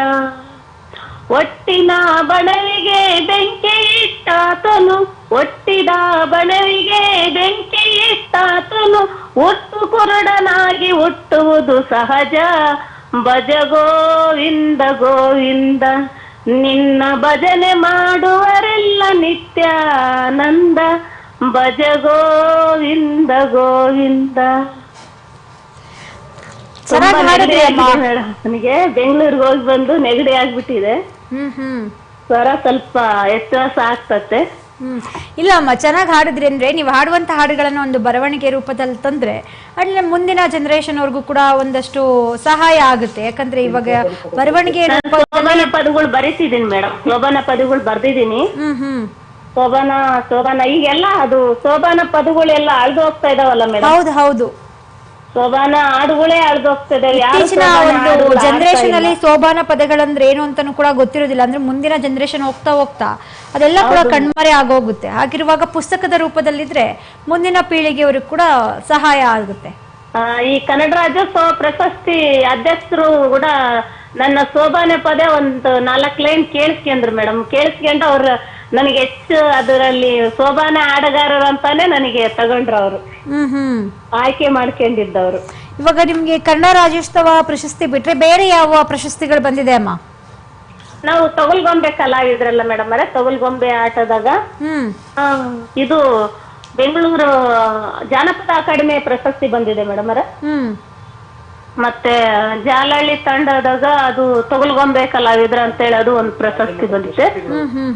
Speaker 2: ಒಟ್ಟಿನ ಬಣವಿಗೆ ಬೆಂಕಿ ಇಟ್ಟಾತನು. ಒಟ್ಟಿದ ಬಣವಿಗೆ ಬೆಂಕಿ ಇಟ್ಟಾತನು. ಒಟ್ಟು ಕುರುಡನಾಗಿ ಹುಟ್ಟುವುದು ಸಹಜ. ಭಜ ಗೋವಿಂದ ಗೋವಿಂದ ನಿನ್ನ ಭಜನೆ ಮಾಡುವರೆಲ್ಲ ನಿತ್ಯಾನಂದ ಭಜ ಗೋವಿಂದ. ಗೋವಿಂದ. ನನಗೆ ಬೆಂಗಳೂರಿಗೆ ಹೋಗಿ ಬಂದು ನೆಗಡಿ ಆಗ್ಬಿಟ್ಟಿದೆ. ಸ್ವರ ಸ್ವಲ್ಪ ವ್ಯತ್ಯಾಸ ಆಗ್ತತೆ
Speaker 1: ಹ್ಮ್. ಇಲ್ಲ ಅಮ್ಮ ಚೆನ್ನಾಗಿ ಹಾಡಿದ್ರಿ ಅಂದ್ರೆ ನೀವು ಹಾಡುವಂತ ಹಾಡುಗಳನ್ನು ಒಂದು ಬರವಣಿಗೆ ರೂಪದಲ್ಲಿ ತಂದ್ರೆ ಅಲ್ಲಿ ಮುಂದಿನ ಜನರೇಷನ್ ಅವ್ರಿಗೂ ಕೂಡ ಒಂದಷ್ಟು ಸಹಾಯ ಆಗುತ್ತೆ. ಯಾಕಂದ್ರೆ ಇವಾಗ ಬರವಣಿಗೆ ರೂಪ
Speaker 2: ಶೋಭನ ಪದಗಳು ಬರೀತಿದ್ದೀನಿ ಮೇಡಮ್ ಶೋಭನ ಪದಗಳು ಬರ್ದಿದ್ದೀನಿ.
Speaker 1: ಹ್ಮ್ ಹ್ಮ್.
Speaker 2: ಶೋಭನ ಶೋಭನ ಈಗೆಲ್ಲ ಅದು ಶೋಭನ ಪದಗಳೆಲ್ಲ ಅಳ್ದು ಹೋಗ್ತಾ ಇದಾವಲ್ಲ ಮೇಡಮ್
Speaker 1: ಹೌದು ಹೌದು.
Speaker 2: ಶೋಭಾನ ಹಾಡುಗಳೇ ಅಳ್ದು ಹೋಗ್ತಾ ಇದಾವೆ ಯಾರು
Speaker 1: ಇತ್ತೀಚಿನ ಒಂದು
Speaker 2: ಹಾಡುಗಳು
Speaker 1: ಜನರೇಷನ್. ಅಲ್ಲಿ ಸೋಬಾನ ಪದಗಳಂದ್ರೆ ಏನು ಅಂತಾನು ಕೂಡ ಗೊತ್ತಿರೋದಿಲ್ಲ. ಅಂದ್ರೆ ಮುಂದಿನ ಜನರೇಷನ್ ಹೋಗ್ತಾ ಹೋಗ್ತಾ ಅದೆಲ್ಲ ಕೂಡ ಕಣ್ಮರೆ ಆಗೋಗುತ್ತೆ. ಹಾಗಿರುವಾಗ ಪುಸ್ತಕದ ರೂಪದಲ್ಲಿದ್ರೆ ಮುಂದಿನ ಪೀಳಿಗೆಯವ್ರಿಗೆ ಕೂಡ ಸಹಾಯ ಆಗುತ್ತೆ.
Speaker 2: ಆ, ಈ ಕನ್ನಡ ರಾಜ್ಯೋತ್ಸವ ಪ್ರಶಸ್ತಿ ಅಧ್ಯಕ್ಷರು ಕೂಡ ನನ್ನ ಸೋಬಾನೆ ಪದೇ ಒಂದು ನಾಲ್ಕು ಲೈನ್ ಕೇಳಿಸ್ಕೊಂಡ್ರು ಮೇಡಮ್. ಕೇಳಿಸ್ಕೊಂಡು ಅವ್ರು ನನಗೆ ಹೆಚ್ಚು ಅದರಲ್ಲಿ ಶೋಭಾನ ಆಟಗಾರರು ಅಂತಾನೆ ನನಗೆ ತಗೊಂಡ್ರು ಅವರು.
Speaker 1: ಹ್ಮ್ ಹ್ಮ್
Speaker 2: ಆಯ್ಕೆ ಮಾಡ್ಕೊಂಡಿದ್ದವ್ರು.
Speaker 1: ಇವಾಗ ನಿಮ್ಗೆ ಕನ್ನಡ ರಾಜ್ಯೋತ್ಸವ ಪ್ರಶಸ್ತಿ ಬಿಟ್ರೆ ಬೇರೆ ಯಾವ ಪ್ರಶಸ್ತಿಗಳು ಬಂದಿದೆ ಅಮ್ಮ?
Speaker 2: ನಾವು ತೊಗಲ್ಗೊಂಬೆ ಕಲಾವಿದ್ರಲ್ಲ ಮೇಡಮ್ ಅರೆ ತೊಗಲ್ಗೊಂಬೆ ಆಟದಾಗ.
Speaker 1: ಹ್ಮ್.
Speaker 2: ಆ, ಇದು ಬೆಂಗಳೂರು ಜಾನಪದ ಅಕಾಡೆಮಿ ಪ್ರಶಸ್ತಿ ಬಂದಿದೆ ಮೇಡಮ್ ಅರೆ
Speaker 1: ಹ್ಮ್.
Speaker 2: ಮತ್ತೆ ಜಾಲಹಳ್ಳಿ ತಂಡದಾಗ ಅದು ತೊಗಲ್ಗೊಂಬೆ ಅಂತ ಅಂತೇಳಿ ಅದು ಒಂದು ಪ್ರಶಸ್ತಿ ಬಂದಿದೆ.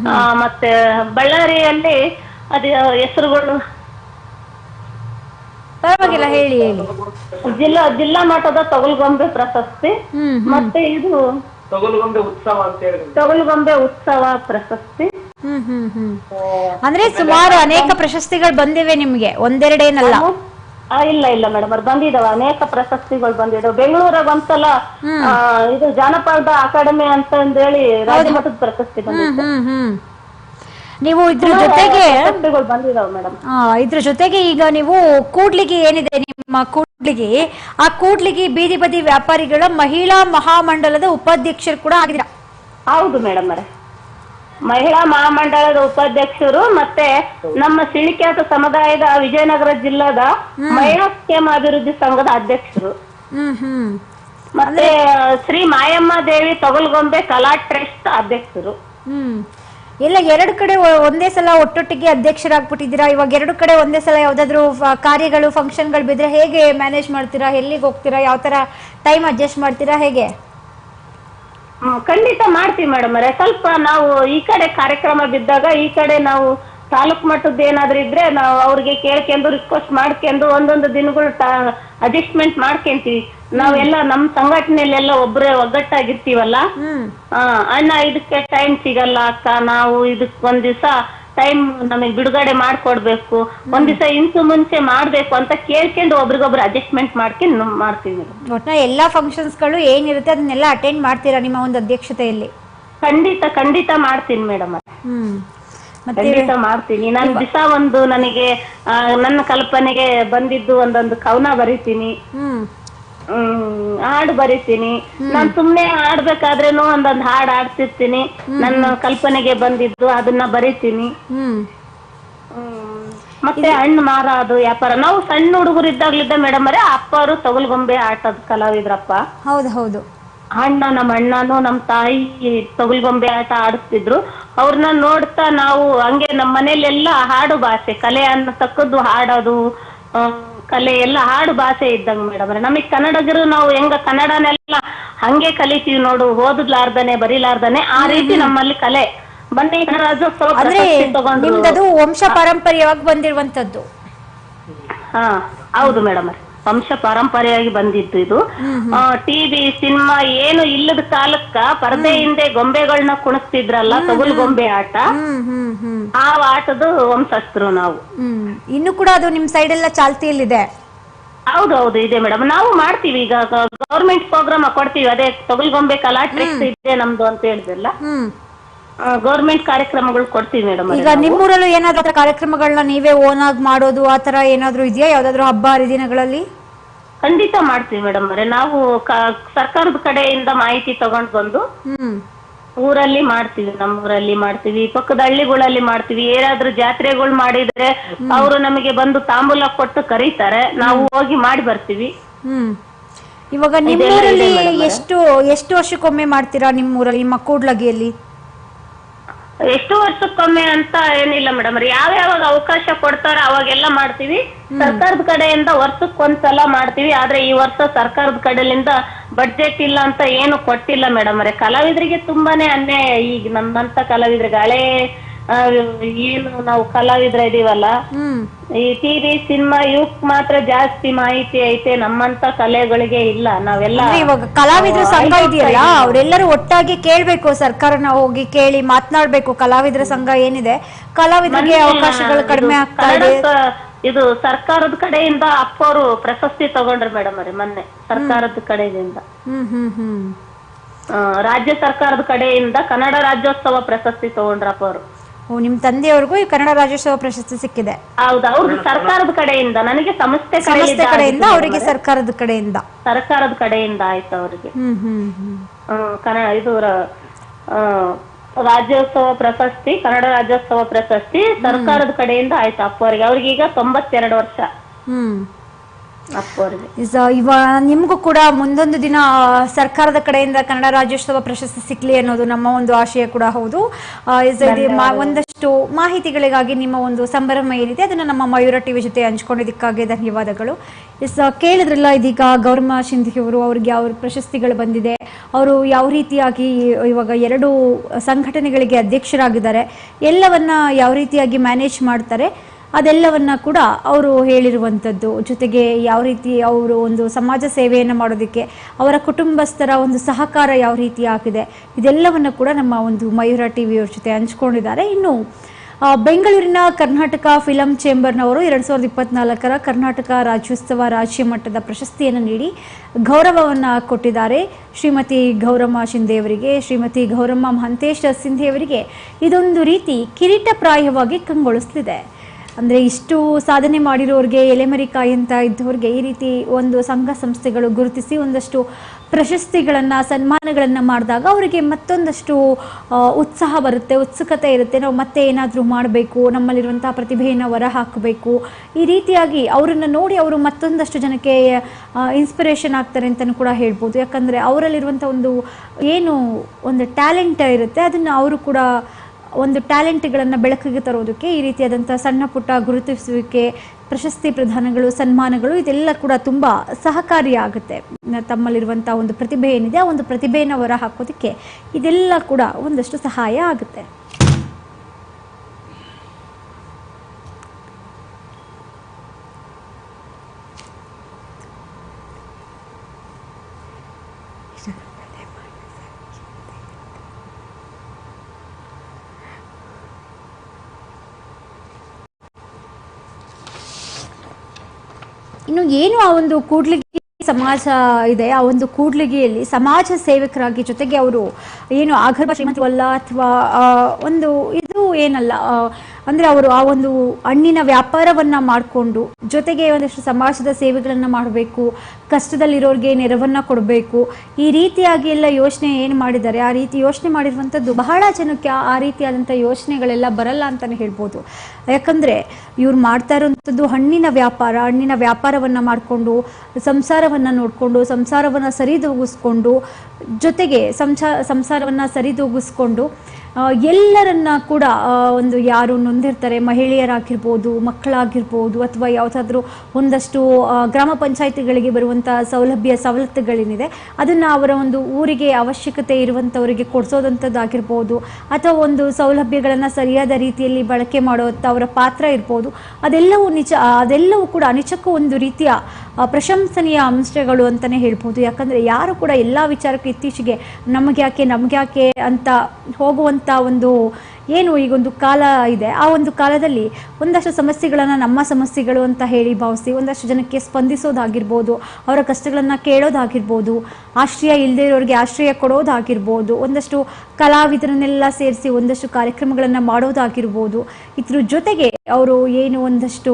Speaker 2: ಆ, ಮತ್ತೆ ಬಳ್ಳಾರಿಯಲ್ಲಿ ಅದ ಹೆಸರುಗಳು.
Speaker 1: ಪರವಾಗಿಲ್ಲ ಹೇಳಿ ಹೇಳಿ.
Speaker 2: ಜಿಲ್ಲಾ ಜಿಲ್ಲಾ ಮಟ್ಟದ ತೊಗಲ್ಗೊಂಬೆ ಪ್ರಶಸ್ತಿ.
Speaker 1: ಹ್ಮ್
Speaker 2: ಮತ್ತೆ ಇದು
Speaker 3: ತೊಗಲುಗೊಂಬೆ ಉತ್ಸವ ಅಂತ ಹೇಳಿದ್ರು.
Speaker 2: ತೊಗಲ್ಗೊಂಬೆ ಉತ್ಸವ ಪ್ರಶಸ್ತಿ.
Speaker 1: ಹ್ಮ್ ಹ್ಮ್ ಹ್ಮ್. ಅಂದ್ರೆ ಸುಮಾರು ಅನೇಕ ಪ್ರಶಸ್ತಿಗಳು ಬಂದಿವೆ ನಿಮ್ಗೆ. ಒಂದೆರಡೇನಲ್ಲ?
Speaker 2: ಆ, ಇಲ್ಲ ಇಲ್ಲ ಮೇಡಮ್ ಅವ್ರು ಬಂದಿದಾವ. ಅನೇಕ ಪ್ರಶಸ್ತಿಗಳು ಬಂದಿದಾವ. ಬೆಂಗಳೂರಾಗ ಒಂದ್ಸಲ ಆ, ಇದು ಜಾನಪದ ಅಕಾಡೆಮಿ ಅಂತಂದೇಳಿ ರಾಜ್ಯ ಮಟ್ಟದ ಪ್ರಶಸ್ತಿ ಬಂದಿದೆ
Speaker 1: ಹ್ಮ್ ಹ್ಮ್ ಹ್ಮ್. ನೀವು ಇದ್ರ ಜೊತೆಗೆ
Speaker 2: ಪ್ರಶಸ್ತಿಗಳು ಬಂದಿದಾವ ಮೇಡಮ್.
Speaker 1: ಆ, ಇದ್ರ ಜೊತೆಗೆ ಈಗ ನೀವು ಕೂಡ್ಲಿಗಿ ಏನಿದೆ ನಿಮ್ಮ ಕೂಡ್ಲಿಗಿ ಆ ಕೂಡ್ಲಿಗಿ ಬೀದಿ ಬದಿ ವ್ಯಾಪಾರಿಗಳ ಮಹಿಳಾ ಮಹಾಮಂಡಲದ ಉಪಾಧ್ಯಕ್ಷರು ಕೂಡ ಆಗಿದ್ದೀರಾ?
Speaker 2: ಹೌದು ಮೇಡಮ್ ಅವರೇ. ಮಹಿಳಾ ಮಹಾಮಂಡಳದ ಉಪಾಧ್ಯಕ್ಷರು ಮತ್ತೆ ನಮ್ಮ ಸಿಳಿಕ್ಯಾತ ಸಮುದಾಯದ ವಿಜಯನಗರ ಜಿಲ್ಲಾದ ಮಹಿಳಾ ಕ್ಷೇಮ ಅಭಿವೃದ್ಧಿ ಸಂಘದ ಅಧ್ಯಕ್ಷರು.
Speaker 1: ಹ್ಮ್ ಹ್ಮ್.
Speaker 2: ಮತ್ತೆ ಶ್ರೀ ಮಾಯಮ್ಮ ದೇವಿ ತೊಗಲ್ಗೊಂಬೆ ಕಲಾ ಟ್ರಸ್ಟ್ ಅಧ್ಯಕ್ಷರು.
Speaker 1: ಹ್ಮ್. ಇಲ್ಲ ಎರಡು ಕಡೆ ಒಂದೇ ಸಲ ಒಟ್ಟೊಟ್ಟಿಗೆ ಅಧ್ಯಕ್ಷರಾಗ್ಬಿಟ್ಟಿದ್ದೀರಾ? ಇವಾಗ ಎರಡು ಕಡೆ ಒಂದೇ ಸಲ ಯಾವ್ದಾದ್ರು ಕಾರ್ಯಗಳು ಫಂಕ್ಷನ್ಗಳು ಬಿದ್ರೆ ಹೇಗೆ ಮ್ಯಾನೇಜ್ ಮಾಡ್ತೀರಾ? ಎಲ್ಲಿಗೆ ಹೋಗ್ತೀರಾ? ಯಾವ ತರ ಟೈಮ್ ಅಡ್ಜಸ್ಟ್ ಮಾಡ್ತೀರಾ? ಹೇಗೆ?
Speaker 2: ಹ್ಮ್, ಖಂಡಿತ ಮಾಡ್ತೀವಿ ಮೇಡಮ್ ಅವರೇ. ಸ್ವಲ್ಪ ನಾವು ಈ ಕಡೆ ಕಾರ್ಯಕ್ರಮ ಬಿದ್ದಾಗ ಈ ಕಡೆ ನಾವು ತಾಲೂಕ್ ಮಟ್ಟದ ಏನಾದ್ರೂ ಇದ್ರೆ ನಾವು ಅವ್ರಿಗೆ ಕೇಳ್ಕೊಂಡು ರಿಕ್ವೆಸ್ಟ್ ಮಾಡ್ಕೊಂಡು ಒಂದೊಂದು ದಿನಗಳು ಅಡ್ಜಸ್ಟ್ಮೆಂಟ್ ಮಾಡ್ಕೊಂತೀವಿ. ನಾವೆಲ್ಲ ನಮ್ ಸಂಘಟನೆಯಲ್ಲೆಲ್ಲ ಒಬ್ರೇ ಒಗ್ಗಟ್ಟಾಗಿರ್ತೀವಲ್ಲ?
Speaker 1: ಹ್ಮ್.
Speaker 2: ಆ, ಅಣ್ಣ ಇದಕ್ಕೆ ಟೈಮ್ ಸಿಗಲ್ಲ ಅಕ್ಕ ನಾವು ಇದಕ್ ಒಂದ್ ದಿವಸ ಟೈಮ್ ನಮಗೆ ಬಿಡುಗಡೆ ಮಾಡ್ಕೊಡ್ಬೇಕು. ಒಂದ್ ದಿವಸ ಇನ್ಸು ಮುಂಚೆ ಮಾಡ್ಬೇಕು ಅಂತ ಕೇಳ್ಕೊಂಡು ಒಬ್ರಿಗೊಬ್ರು ಅಡ್ಜಸ್ಟ್ಮೆಂಟ್ ಮಾಡ್ಕೊಂಡು ಮಾಡ್ತೀವಿ. ಒಟ್ಟ
Speaker 1: ಎಲ್ಲಾ ಎಲ್ಲಾ ಫಂಕ್ಷನ್ಸ್ಗಳು ಏನಿರುತ್ತೆ ಅದನ್ನೆಲ್ಲ ಅಟೆಂಡ್ ಮಾಡ್ತೀರಾ ನಿಮ್ಮ ಒಂದು ಅಧ್ಯಕ್ಷತೆಯಲ್ಲಿ?
Speaker 2: ಖಂಡಿತ ಖಂಡಿತ ಮಾಡ್ತೀನಿ ಮೇಡಮ್.
Speaker 1: ಹ್ಮ್. ಮತ್ತೆ
Speaker 2: ಖಂಡಿತ ಮಾಡ್ತೀನಿ. ನಾನು ದಿವಸ ಒಂದು ನನಗೆ ಆ, ನನ್ನ ಕಲ್ಪನೆಗೆ ಬಂದಿದ್ದು ಒಂದೊಂದು ಕವನ ಬರಿತೀನಿ.
Speaker 1: ಹ್ಮ್.
Speaker 2: ಹಾಡು ಬರಿತೀನಿ. ನಾನ್ ಸುಮ್ನೆ ಹಾಡ್ಬೇಕಾದ್ರೇನು ಒಂದೊಂದ್ ಹಾಡ್ ಹಾಡ್ತಿರ್ತೀನಿ. ನನ್ನ ಕಲ್ಪನೆಗೆ ಬಂದಿದ್ದು ಅದನ್ನ ಬರಿತೀನಿ. ಮತ್ತೆ ಹಣ್ಣು ಮಾರೋದು ವ್ಯಾಪಾರ. ನಾವು ಸಣ್ಣ ಹುಡುಗರು ಇದ್ದಾಗ್ಲಿದ್ದ ಮೇಡಮ್ ಅವರೇ ಅಪ್ಪರು ತೊಗಲ್ಗೊಂಬೆ ಆಟದ ಕಲಾವಿದ್ರಪ್ಪ.
Speaker 1: ಹೌದು ಹೌದು.
Speaker 2: ಅಣ್ಣ ನಮ್ಮ ಅಣ್ಣನು ನಮ್ಮ ತಾಯಿ ತೊಗಲ್ಗೊಂಬೆ ಆಟ ಆಡಿಸ್ತಿದ್ರು. ಅವ್ರನ್ನ ನೋಡ್ತಾ ನಾವು ಹಂಗೆ ನಮ್ಮ ಮನೇಲೆಲ್ಲ ಹಾಡು ಭಾಷೆ ಕಲೆ ಅನ್ನ ತಕ್ಕದ್ದು ಹಾಡೋದು ಕಲೆ ಎಲ್ಲ ಹಾಡು ಭಾಷೆ ಇದ್ದಂಗೆ ಮೇಡಮ್. ನಮಗ್ ಕನ್ನಡಿಗರು ನಾವು ಹೆಂಗ ಕನ್ನಡನೆಲ್ಲ ಹಂಗೆ ಕಲಿತೀವಿ ನೋಡು ಓದಲಾರ್ದನೆ ಬರೀಲಾರ್ದನೆ ಆ ರೀತಿ ನಮ್ಮಲ್ಲಿ ಕಲೆ. ಬನ್ನಿ ಕನ್ನಡ ರಾಜ್ಯೋತ್ಸವ
Speaker 1: ಅಂದ್ರೆ
Speaker 2: ಪ್ರಶಸ್ತಿ ತಗೊಂಡ್ರು
Speaker 1: ನಿಮ್ದದು ವಂಶ ಪಾರಂಪರ್ಯವಾಗಿ ಬಂದಿರುವಂತದ್ದು
Speaker 2: ಹಾ ಹೌದು ಮೇಡಮ್. ವಂಶ ಪರಂಪರೆಯಾಗಿ ಬಂದಿದ್ದು ಇದು. ಟಿವಿ ಸಿನಿಮಾ ಏನು ಇಲ್ಲದ ಕಾಲಕ್ಕ ಪರದೆ ಹಿಂದೆ ಗೊಂಬೆಗಳನ್ನ ಕುಣಿಸ್ತಿದ್ರಲ್ಲ ತಗುಲ್ ಗೊಂಬೆ ಆಟ. ಆ ಆಟದ ವಂಶಸ್ಥರು ನಾವು.
Speaker 1: ಇನ್ನು ಕೂಡ ಅದು ನಿಮ್ ಸೈಡ್ ಎಲ್ಲ ಚಾಲ್ತಿಯಲ್ಲಿದೆ?
Speaker 2: ಹೌದು ಹೌದು ಇದೆ ಮೇಡಮ್. ನಾವು ಮಾಡ್ತೀವಿ ಈಗ ಗವರ್ಮೆಂಟ್ ಪ್ರೋಗ್ರಾಮ್ ಕೊಡ್ತೀವಿ. ಅದೇ ತಗುಲ್ ಗೊಂಬೆ ಕಲಾಟ್ರಿಕ್ಸ್ ಇದೆ ನಮ್ದು ಅಂತ ಹೇಳಿದ್ರಲ್ಲ ಗೌರ್ಮೆಂಟ್ ಕಾರ್ಯಕ್ರಮಗಳು ಕೊಡ್ತೀವಿ ಮೇಡಮ್
Speaker 1: ಈಗ ನಿಮ್ಮೂರಲ್ಲೂ ಏನಾದ್ರೂ ಕಾರ್ಯಕ್ರಮಗಳನ್ನ ನೀವೇ ಓನ್ ಆಗಿ ಮಾಡೋದು ಆತರ ತರ ಏನಾದ್ರೂ ಇದೆಯಾ? ಯಾವ್ದಾದ್ರು ಹಬ್ಬ ಹರಿದಿನಗಳಲ್ಲಿ?
Speaker 2: ಖಂಡಿತ ಮಾಡ್ತೀವಿ ಮೇಡಮ್ ಅವರೇ. ನಾವು ಕ- ಸರ್ಕಾರದ ಕಡೆಯಿಂದ ಮಾಹಿತಿ ತಗೊಂಡ್ ಬಂದು
Speaker 1: ಹ್ಮ್.
Speaker 2: ಊರಲ್ಲಿ ಮಾಡ್ತೀವಿ. ನಮ್ಮೂರಲ್ಲಿ ಮಾಡ್ತೀವಿ. ಪಕ್ಕದ ಹಳ್ಳಿಗಳಲ್ಲಿ ಮಾಡ್ತೀವಿ. ಏನಾದ್ರು ಜಾತ್ರೆಗಳು ಮಾಡಿದ್ರೆ ಅವರು ನಮಗೆ ಬಂದು ತಾಂಬೂಲ ಕೊಟ್ಟು ಕರೀತಾರೆ. ನಾವು ಹೋಗಿ ಮಾಡಿ ಬರ್ತೀವಿ.
Speaker 1: ಹ್ಮ್. ಇವಾಗ ನಿಮ್ಮೂರಲ್ಲಿ ಎಷ್ಟು ಎಷ್ಟು ವರ್ಷಕ್ಕೊಮ್ಮೆ ಮಾಡ್ತೀರಾ ನಿಮ್ಮೂರಲ್ಲಿ ನಿಮ್ಮ ಕೂಡ್ಲಗಿಯಲ್ಲಿ
Speaker 2: ಎಷ್ಟು ವರ್ಷಕ್ಕೊಮ್ಮೆ ಅಂತ ಏನಿಲ್ಲ ಮೇಡಮ್ ಯಾವ ಯಾವಾಗ ಅವಕಾಶ ಕೊಡ್ತಾರ ಅವಾಗೆಲ್ಲ ಮಾಡ್ತೀವಿ. ಸರ್ಕಾರದ ಕಡೆಯಿಂದ ವರ್ಷಕ್ಕೊಂದ್ಸಲ ಮಾಡ್ತೀವಿ. ಆದ್ರೆ ಈ ವರ್ಷ ಸರ್ಕಾರದ ಕಡೆಯಿಂದ ಬಡ್ಜೆಟ್ ಇಲ್ಲ ಅಂತ ಏನು ಕೊಟ್ಟಿಲ್ಲ ಮೇಡಮ್ ಅವರೇ ಕಲಾವಿದರಿಗೆ ತುಂಬಾನೇ ಅನ್ಯಾಯ ಈಗ ನಮ್ಮಂತ ಕಲಾವಿದರಿಗೆ ಹಳೆ ಏನು ನಾವು ಕಲಾವಿದ್ರ ಇದೀವಲ್ಲ
Speaker 1: ಹ್ಮ್.
Speaker 2: ಈ ಟಿವಿ ಸಿನಿಮಾ ಇವಕ್ ಮಾತ್ರ ಜಾಸ್ತಿ ಮಾಹಿತಿ ಐತೆ ನಮ್ಮಂತ ಕಲೆಗಳಿಗೆ ಇಲ್ಲ. ನಾವೆಲ್ಲ
Speaker 1: ಅಂದ್ರೆ ಇವಾಗ ಕಲಾವಿದ್ರ ಸಂಘ ಇದೆಯಲ್ಲ ಅವರೆಲ್ಲರೂ ಒಟ್ಟಾಗಿ ಕೇಳ್ಬೇಕು ಸರ್ಕಾರನ ಹೋಗಿ ಕೇಳಿ ಮಾತನಾಡ್ಬೇಕು ಕಲಾವಿದ್ರ ಸಂಘ ಏನಿದೆ. ಕಲಾವಿದರಿಗೆ ಅವಕಾಶಗಳು ಕಡಿಮೆ ಆಗ್ತಾ ಇದೆ.
Speaker 2: ಕನ್ನಡ ಸ- ಇದು ಸರ್ಕಾರದ ಕಡೆಯಿಂದ ಅಪ್ಪವರು ಪ್ರಶಸ್ತಿ ತಗೊಂಡ್ರು ಮೇಡಮ್ ಅವ್ರೆ ಮೊನ್ನೆ ಸರ್ಕಾರದ ಕಡೆಯಿಂದ.
Speaker 1: ಹ್ಮ್ ಹ್ಮ್ ಹ್ಮ್.
Speaker 2: ಆ, ರಾಜ್ಯ ಸರ್ಕಾರದ ಕಡೆಯಿಂದ ಕನ್ನಡ ರಾಜ್ಯೋತ್ಸವ ಪ್ರಶಸ್ತಿ ತಗೊಂಡ್ರಪ್ಪ ಅವರು
Speaker 1: ಓ ನಿಮ್ ತಂದೆಯವ್ರಿಗೂ ಈ ಕನ್ನಡ ರಾಜ್ಯೋತ್ಸವ ಪ್ರಶಸ್ತಿ ಸಿಕ್ಕಿದೆ.
Speaker 2: ಹೌದು ಅವ್ರದ್ದು ಸರ್ಕಾರದ ಕಡೆಯಿಂದ ನನಗೆ ಸಂಸ್ಥೆ
Speaker 1: ಸಂಸ್ಥೆ
Speaker 2: ಕಡೆಯಿಂದ
Speaker 1: ಕಡೆಯಿಂದ
Speaker 2: ಆಗಿದ್ದು
Speaker 1: ಅವರಿಗೆ
Speaker 2: ಅವ್ರೆ.
Speaker 1: ಸರ್ಕಾರದ ಕಡೆಯಿಂದ.
Speaker 2: ಸರ್ಕಾರದ ಕಡೆಯಿಂದ ಆಯ್ತು ಅವರಿಗೆ.
Speaker 1: ಹ್ಮ್ ಹ್ಮ್ ಹ್ಮ್.
Speaker 2: ಕನ್ನಡ ಇದು ರ- ಆ, ರಾಜ್ಯೋತ್ಸವ ಪ್ರಶಸ್ತಿ ಕನ್ನಡ ರಾಜ್ಯೋತ್ಸವ ಪ್ರಶಸ್ತಿ ಸರ್ಕಾರದ ಕಡೆಯಿಂದ ಆಯ್ತು ಅಪ್ಪವರಿಗೆ. ಅವ್ರಿಗೆ ಈಗ ತೊಂಬತ್ತೆರಡು ವರ್ಷ.
Speaker 1: ಹ್ಮ್. ಇವ ನಿಮಗೂ ಕೂಡ ಮುಂದೊಂದು ದಿನ ಸರ್ಕಾರದ ಕಡೆಯಿಂದ ಕನ್ನಡ ರಾಜ್ಯೋತ್ಸವ ಪ್ರಶಸ್ತಿ ಸಿಕ್ಲಿ ಅನ್ನೋದು ನಮ್ಮ ಒಂದು ಆಶಯ ಕೂಡ ಹೌದು. ಒಂದಷ್ಟು ಮಾಹಿತಿಗಳಿಗಾಗಿ ನಿಮ್ಮ ಒಂದು ಸಂಭ್ರಮ ಏನಿದೆ ಅದನ್ನ ನಮ್ಮ ಮಯೂರ ಟಿವಿ ಜೊತೆ ಹಂಚ್ಕೊಂಡಿದ್ದಕ್ಕಾಗಿ ಧನ್ಯವಾದಗಳು. ಇಸ್ ಕೇಳಿದ್ರಲ್ಲ ಇದೀಗ ಗೌರಮ ಶಿಂಧಿ ಅವರು ಅವ್ರಿಗೆ ಯಾವ ಪ್ರಶಸ್ತಿಗಳು ಬಂದಿದೆ ಅವರು ಯಾವ ರೀತಿಯಾಗಿ ಇವಾಗ ಎರಡು ಸಂಘಟನೆಗಳಿಗೆ ಅಧ್ಯಕ್ಷರಾಗಿದ್ದಾರೆ ಎಲ್ಲವನ್ನ ಯಾವ ರೀತಿಯಾಗಿ ಮ್ಯಾನೇಜ್ ಮಾಡ್ತಾರೆ ಅದೆಲ್ಲವನ್ನ ಕೂಡ ಅವರು ಹೇಳಿರುವಂಥದ್ದು. ಜೊತೆಗೆ ಯಾವ ರೀತಿ ಅವರು ಒಂದು ಸಮಾಜ ಸೇವೆಯನ್ನು ಮಾಡೋದಕ್ಕೆ ಅವರ ಕುಟುಂಬಸ್ಥರ ಒಂದು ಸಹಕಾರ ಯಾವ ರೀತಿ ಆಗಿದೆ ಇದೆಲ್ಲವನ್ನು ಕೂಡ ನಮ್ಮ ಒಂದು ಮಯೂರ ಟಿವಿಯವ್ರ ಜೊತೆ ಹಂಚ್ಕೊಂಡಿದ್ದಾರೆ. ಇನ್ನು ಬೆಂಗಳೂರಿನ ಕರ್ನಾಟಕ ಫಿಲಂ ಚೇಂಬರ್ನವರು ಎರಡು ಸಾವಿರದ ಇಪ್ಪತ್ನಾಲ್ಕರ ಕರ್ನಾಟಕ ರಾಜ್ಯೋತ್ಸವ ರಾಜ್ಯ ಮಟ್ಟದ ಪ್ರಶಸ್ತಿಯನ್ನು ನೀಡಿ ಗೌರವವನ್ನು ಕೊಟ್ಟಿದ್ದಾರೆ. ಶ್ರೀಮತಿ ಗೌರಮ್ಮ ಶಿಂದೆ ಅವರಿಗೆ, ಶ್ರೀಮತಿ ಗೌರಮ್ಮ ಮಹಂತೇಶ್ ಸಿಂಧೆಯವರಿಗೆ ಇದೊಂದು ರೀತಿ ಕಿರೀಟಪ್ರಾಯವಾಗಿ ಕಂಗೊಳಿಸ್ತಿದೆ. ಅಂದರೆ ಇಷ್ಟು ಸಾಧನೆ ಮಾಡಿರೋರಿಗೆ, ಎಲೆಮರಿಕಾಯಿ ಅಂತ ಇದ್ದವ್ರಿಗೆ ಈ ರೀತಿ ಒಂದು ಸಂಘ ಸಂಸ್ಥೆಗಳು ಗುರುತಿಸಿ ಒಂದಷ್ಟು ಪ್ರಶಸ್ತಿಗಳನ್ನು, ಸನ್ಮಾನಗಳನ್ನು ಮಾಡಿದಾಗ ಅವರಿಗೆ ಮತ್ತೊಂದಷ್ಟು ಉತ್ಸಾಹ ಬರುತ್ತೆ, ಉತ್ಸುಕತೆ ಇರುತ್ತೆ. ನಾವು ಮತ್ತೆ ಏನಾದರೂ ಮಾಡಬೇಕು ನಮ್ಮಲ್ಲಿರುವಂಥ ಪ್ರತಿಭೆಯನ್ನು ಹೊರ ಹಾಕಬೇಕು ಈ ರೀತಿಯಾಗಿ ಅವರನ್ನು ನೋಡಿ ಅವರು ಮತ್ತೊಂದಷ್ಟು ಜನಕ್ಕೆ ಇನ್ಸ್ಪಿರೇಷನ್ ಆಗ್ತಾರೆ ಅಂತಲೂ ಕೂಡ ಹೇಳ್ಬೋದು. ಯಾಕಂದರೆ ಅವರಲ್ಲಿರುವಂಥ ಒಂದು, ಏನು, ಒಂದು ಟ್ಯಾಲೆಂಟ್ ಇರುತ್ತೆ, ಅದನ್ನು ಅವರು ಕೂಡ ಒಂದು ಟ್ಯಾಲೆಂಟ್ಗಳನ್ನು ಬೆಳಕಿಗೆ ತರೋದಕ್ಕೆ ಈ ರೀತಿಯಾದಂಥ ಸಣ್ಣ ಪುಟ್ಟ ಗುರುತಿಸುವಿಕೆ, ಪ್ರಶಸ್ತಿ ಪ್ರಧಾನಗಳು ಸನ್ಮಾನಗಳು ಇದೆಲ್ಲ ಕೂಡ ತುಂಬ ಸಹಕಾರಿಯಾಗುತ್ತೆ. ತಮ್ಮಲ್ಲಿರುವಂಥ ಒಂದು ಪ್ರತಿಭೆ ಏನಿದೆ, ಆ ಒಂದು ಪ್ರತಿಭೆಯನ್ನು ಹೊರ ಹಾಕೋದಕ್ಕೆ ಇದೆಲ್ಲ ಕೂಡ ಒಂದಷ್ಟು ಸಹಾಯ ಆಗುತ್ತೆ. ಇನ್ನು ಏನು ಆ ಒಂದು ಕೂಡ್ಲಿಗಿ ಸಮಾಜ ಇದೆ, ಆ ಒಂದು ಕೂಡ್ಲಿಗೆಯಲ್ಲಿ ಸಮಾಜ ಸೇವಕರಾಗಿ ಜೊತೆಗೆ ಅವರು ಏನು ಆಗರ್ಭ ಶ್ರೀಮಂತವಲ್ಲ ಅಥವಾ ಒಂದು ಏನಲ್ಲ ಅಂದ್ರೆ ಅವರು ಆ ಒಂದು ಹಣ್ಣಿನ ವ್ಯಾಪಾರವನ್ನ ಮಾಡಿಕೊಂಡು ಜೊತೆಗೆ ಒಂದಷ್ಟು ಸಮಾಜದ ಸೇವೆಗಳನ್ನ ಮಾಡಬೇಕು, ಕಷ್ಟದಲ್ಲಿರೋರಿಗೆ ನೆರವನ್ನ ಕೊಡಬೇಕು. ಈ ರೀತಿಯಾಗಿ ಎಲ್ಲ ಯೋಚನೆ ಏನು ಮಾಡಿದ್ದಾರೆ, ಆ ರೀತಿ ಯೋಚನೆ ಮಾಡಿರುವಂಥದ್ದು ಬಹಳ ಜನಕ್ಕೆ ಆ- ರೀತಿಯಾದಂಥ ಯೋಚನೆಗಳೆಲ್ಲ ಬರಲ್ಲ ಅಂತಾನೆ ಹೇಳ್ಬೋದು. ಯಾಕಂದ್ರೆ ಇವ್ರು ಮಾಡ್ತಾ ಇರುವಂಥದ್ದು ಹಣ್ಣಿನ ವ್ಯಾಪಾರ, ಹಣ್ಣಿನ ವ್ಯಾಪಾರವನ್ನ ಮಾಡಿಕೊಂಡು, ಸಂಸಾರವನ್ನ ನೋಡಿಕೊಂಡು, ಸಂಸಾರವನ್ನ ಸರಿದೂಗಿಸ್ಕೊಂಡು, ಜೊತೆಗೆ ಸಂಸಾ ಸಂಸಾರವನ್ನ ಸರಿದೂಗಿಸ್ಕೊಂಡು ಎಲ್ಲರನ್ನ ಕೂಡ ಒಂದು ಯಾರು ನೊಂದಿರ್ತಾರೆ, ಮಹಿಳೆಯರಾಗಿರ್ಬೋದು, ಮಕ್ಕಳಾಗಿರ್ಬೋದು, ಅಥವಾ ಯಾವುದಾದ್ರೂ ಒಂದಷ್ಟು ಗ್ರಾಮ ಪಂಚಾಯಿತಿಗಳಿಗೆ ಬರುವಂಥ ಸೌಲಭ್ಯ, ಸವಲತ್ತುಗಳೇನಿದೆ, ಅದನ್ನು ಅವರ ಒಂದು ಊರಿಗೆ ಅವಶ್ಯಕತೆ ಇರುವಂಥವರಿಗೆ ಕೊಡಿಸೋದಂಥದ್ದಾಗಿರ್ಬೋದು ಅಥವಾ ಒಂದು ಸೌಲಭ್ಯಗಳನ್ನು ಸರಿಯಾದ ರೀತಿಯಲ್ಲಿ ಬಳಕೆ ಮಾಡುವಂಥ ಅವರ ಪಾತ್ರ ಇರ್ಬೋದು, ಅದೆಲ್ಲವೂ ನಿಜ ಅದೆಲ್ಲವೂ ಕೂಡ ನಿಜಕ್ಕೂ ಒಂದು ರೀತಿಯ ಪ್ರಶಂಸನೀಯ ಅಂಶಗಳು ಅಂತಲೇ ಹೇಳ್ಬೋದು. ಯಾಕಂದರೆ ಯಾರು ಕೂಡ ಎಲ್ಲ ವಿಚಾರಕ್ಕೂ ಇತ್ತೀಚೆಗೆ ನಮಗ್ಯಾಕೆ ನಮಗ್ಯಾಕೆ ನಮ್ಗೆ ಯಾಕೆ ಅಂತ ಹೋಗುವಂಥ ಒಂದು ಏನು ಈಗೊಂದು ಕಾಲ ಇದೆ. ಆ ಒಂದು ಕಾಲದಲ್ಲಿ ಒಂದಷ್ಟು ಸಮಸ್ಯೆಗಳನ್ನು ನಮ್ಮ ಸಮಸ್ಯೆಗಳು ಅಂತ ಹೇಳಿ ಭಾವಿಸಿ, ಒಂದಷ್ಟು ಜನಕ್ಕೆ ಸ್ಪಂದಿಸೋದಾಗಿರ್ಬೋದು, ಅವರ ಕಷ್ಟಗಳನ್ನು ಕೇಳೋದಾಗಿರ್ಬೋದು, ಆಶ್ರಯ ಇಲ್ಲದೆ ಇರೋರಿಗೆ ಆಶ್ರಯ ಕೊಡೋದಾಗಿರ್ಬೋದು, ಒಂದಷ್ಟು ಕಲಾವಿದರನ್ನೆಲ್ಲ ಸೇರಿಸಿ ಒಂದಷ್ಟು ಕಾರ್ಯಕ್ರಮಗಳನ್ನು ಮಾಡೋದಾಗಿರ್ಬೋದು. ಇದ್ರ ಜೊತೆಗೆ ಅವರು ಏನು ಒಂದಷ್ಟು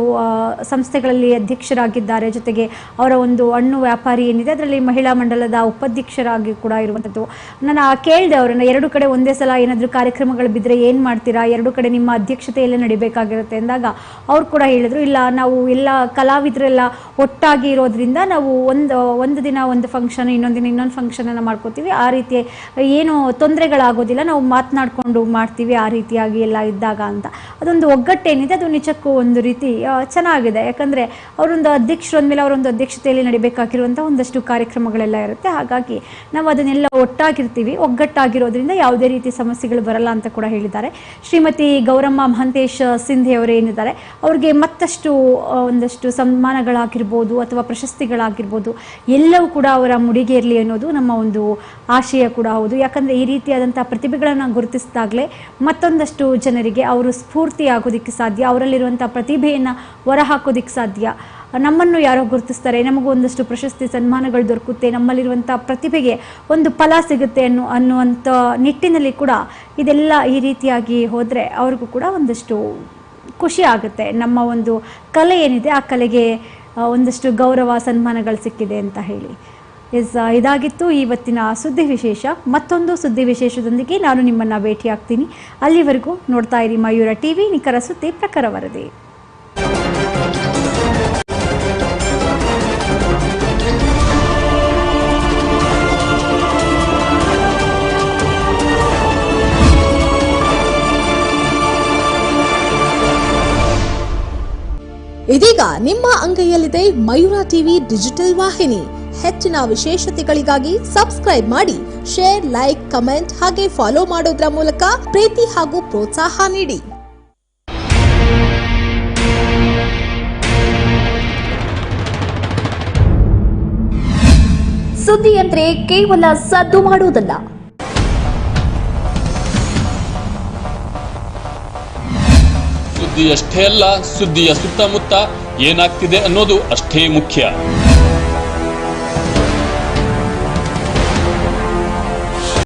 Speaker 1: ಸಂಸ್ಥೆಗಳಲ್ಲಿ ಅಧ್ಯಕ್ಷರಾಗಿದ್ದಾರೆ. ಜೊತೆಗೆ ಅವರ ಒಂದು ಹಣ್ಣು ವ್ಯಾಪಾರಿ ಏನಿದೆ, ಅದರಲ್ಲಿ ಮಹಿಳಾ ಮಂಡಲದ ಉಪಾಧ್ಯಕ್ಷರಾಗಿ ಕೂಡ ಇರುವಂಥದ್ದು ನಾನು ಕೇಳಿದೆ ಅವರನ್ನು ಎರಡು ಕಡೆ ಒಂದೇ ಸಲ ಏನಾದರೂ ಕಾರ್ಯಕ್ರಮಗಳು ಬಿದ್ದರೆ ಏನು ಮಾಡ್ತೀರಾ? ಎರಡು ಕಡೆ ನಿಮ್ಮ ಅಧ್ಯಕ್ಷತೆಯಲ್ಲೇ ನಡಿಬೇಕಾಗಿರುತ್ತೆ ಅಂದಾಗ ಅವ್ರು ಕೂಡ ಹೇಳಿದ್ರು, ಇಲ್ಲ, ನಾವು ಎಲ್ಲ ಕಲಾವಿದರೆಲ್ಲ ಒಟ್ಟಾಗಿ ಇರೋದ್ರಿಂದ ನಾವು ಒಂದು ಒಂದು ದಿನ ಒಂದು ಫಂಕ್ಷನ್ ಇನ್ನೊಂದು ದಿನ ಇನ್ನೊಂದು ಫಂಕ್ಷನ್ ಅನ್ನ ಮಾಡ್ಕೋತೀವಿ. ಆ ರೀತಿ ಏನು ತೊಂದರೆಗಳಾಗೋದಿಲ್ಲ. ನಾವು ಮಾತನಾಡಿಕೊಂಡು ಮಾಡ್ತೀವಿ ಆ ರೀತಿಯಾಗಿ ಎಲ್ಲ ಇದ್ದಾಗ ಅಂತ. ಅದೊಂದು ಒಗ್ಗಟ್ಟೇನಿದೆ, ಅದು ನಿಜಕ್ಕೂ ಒಂದು ರೀತಿ ಚೆನ್ನಾಗಿದೆ. ಯಾಕಂದ್ರೆ ಅವರೊಂದು ಅಧ್ಯಕ್ಷರು ಅಂದಮೇಲೆ ಅವರೊಂದು ಅಧ್ಯಕ್ಷತೆಯಲ್ಲಿ ನಡಿಬೇಕಾಗಿರುವಂಥ ಒಂದಷ್ಟು ಕಾರ್ಯಕ್ರಮಗಳೆಲ್ಲ ಇರುತ್ತೆ. ಹಾಗಾಗಿ ನಾವು ಅದನ್ನೆಲ್ಲ ಒಟ್ಟಾಗಿರ್ತೀವಿ. ಒಗ್ಗಟ್ಟಾಗಿರೋದ್ರಿಂದ ಯಾವುದೇ ರೀತಿ ಸಮಸ್ಯೆಗಳು ಬರಲ್ಲ ಅಂತ ಕೂಡ ಹೇಳಿದ್ದಾರೆ. ಶ್ರೀಮತಿ ಗೌರಮ್ಮ ಮಹಂತೇಶ್ ಸಿಂಧೆ ಅವರು ಏನಿದ್ದಾರೆ, ಅವ್ರಿಗೆ ಮತ್ತಷ್ಟು ಒಂದಷ್ಟು ಸನ್ಮಾನಗಳಾಗಿರ್ಬೋದು ಅಥವಾ ಪ್ರಶಸ್ತಿಗಳಾಗಿರ್ಬೋದು, ಎಲ್ಲವೂ ಕೂಡ ಅವರ ಮುಡಿಗೆ ಇರಲಿ ಅನ್ನೋದು ನಮ್ಮ ಒಂದು ಆಶಯ ಕೂಡ ಹೌದು. ಯಾಕಂದರೆ ಈ ರೀತಿಯಾದಂಥ ಪ್ರತಿಭೆಗಳನ್ನು ಗುರುತಿಸಿದಾಗಲೇ ಮತ್ತೊಂದಷ್ಟು ಜನರಿಗೆ ಅವರು ಸ್ಫೂರ್ತಿ ಆಗೋದಿಕ್ಕೆ ಸಾಧ್ಯ, ಅವರಲ್ಲಿರುವಂಥ ಪ್ರತಿಭೆಯನ್ನು ಹೊರಹಾಕೋದಕ್ಕೆ ಸಾಧ್ಯ. ನಮ್ಮನ್ನು ಯಾರೋ ಗುರುತಿಸ್ತಾರೆ, ನಮಗೂ ಒಂದಷ್ಟು ಪ್ರಶಸ್ತಿ ಸನ್ಮಾನಗಳು ದೊರಕುತ್ತೆ ನಮ್ಮಲ್ಲಿರುವಂಥ ಪ್ರತಿಭೆಗೆ ಒಂದು ಫಲ ಸಿಗುತ್ತೆ ಅನ್ನೋ ಅನ್ನುವಂಥ ನಿಟ್ಟಿನಲ್ಲಿ ಕೂಡ ಇದೆಲ್ಲ ಈ ರೀತಿಯಾಗಿ ಹೋದರೆ ಅವ್ರಿಗೂ ಕೂಡ ಒಂದಷ್ಟು ಖುಷಿ ಆಗುತ್ತೆ. ನಮ್ಮ ಒಂದು ಕಲೆ ಏನಿದೆ, ಆ ಕಲೆಗೆ ಒಂದಷ್ಟು ಗೌರವ, ಸನ್ಮಾನಗಳು ಸಿಕ್ಕಿದೆ ಅಂತ ಹೇಳಿ. ಎಸ್ ಇದಾಗಿತ್ತು ಇವತ್ತಿನ ಸುದ್ದಿ ವಿಶೇಷ. ಮತ್ತೊಂದು ಸುದ್ದಿ ವಿಶೇಷದೊಂದಿಗೆ ನಾನು ನಿಮ್ಮನ್ನು ಭೇಟಿಯಾಗ್ತೀನಿ. ಅಲ್ಲಿವರೆಗೂ ನೋಡ್ತಾ ಇರಿ ಮಯೂರ ಟಿ ವಿ ನಿಖರ ಸುದ್ದಿ, ಪ್ರಖರ ವರದಿ.
Speaker 4: ನಿಮ್ಮ ಅಂಗೈಯಲ್ಲಿದೆ ಮಯೂರ ಟಿವಿ ಡಿಜಿಟಲ್ ವಾಹಿನಿ. ಹೆಚ್ಚಿನ ವಿಶೇಷತೆಗಳಿಗಾಗಿ ಸಬ್ಸ್ಕ್ರೈಬ್ ಮಾಡಿ, ಶೇರ್, ಲೈಕ್, ಕಮೆಂಟ್ ಹಾಗೆ ಫಾಲೋ ಮಾಡೋದ್ರ ಮೂಲಕ ಪ್ರೀತಿ ಹಾಗೂ ಪ್ರೋತ್ಸಾಹ ನೀಡಿ.
Speaker 5: ಸುದ್ದಿ ಅಂದ್ರೆ ಕೇವಲ ಸದ್ದು ಮಾಡುವುದಲ್ಲ.
Speaker 6: ಸುದ್ದಿಯಷ್ಟೇ ಅಲ್ಲ, ಸುದ್ದಿಯ ಸುತ್ತಮುತ್ತ ಏನಾಗ್ತಿದೆ ಅನ್ನೋದು ಅಷ್ಟೇ ಮುಖ್ಯ.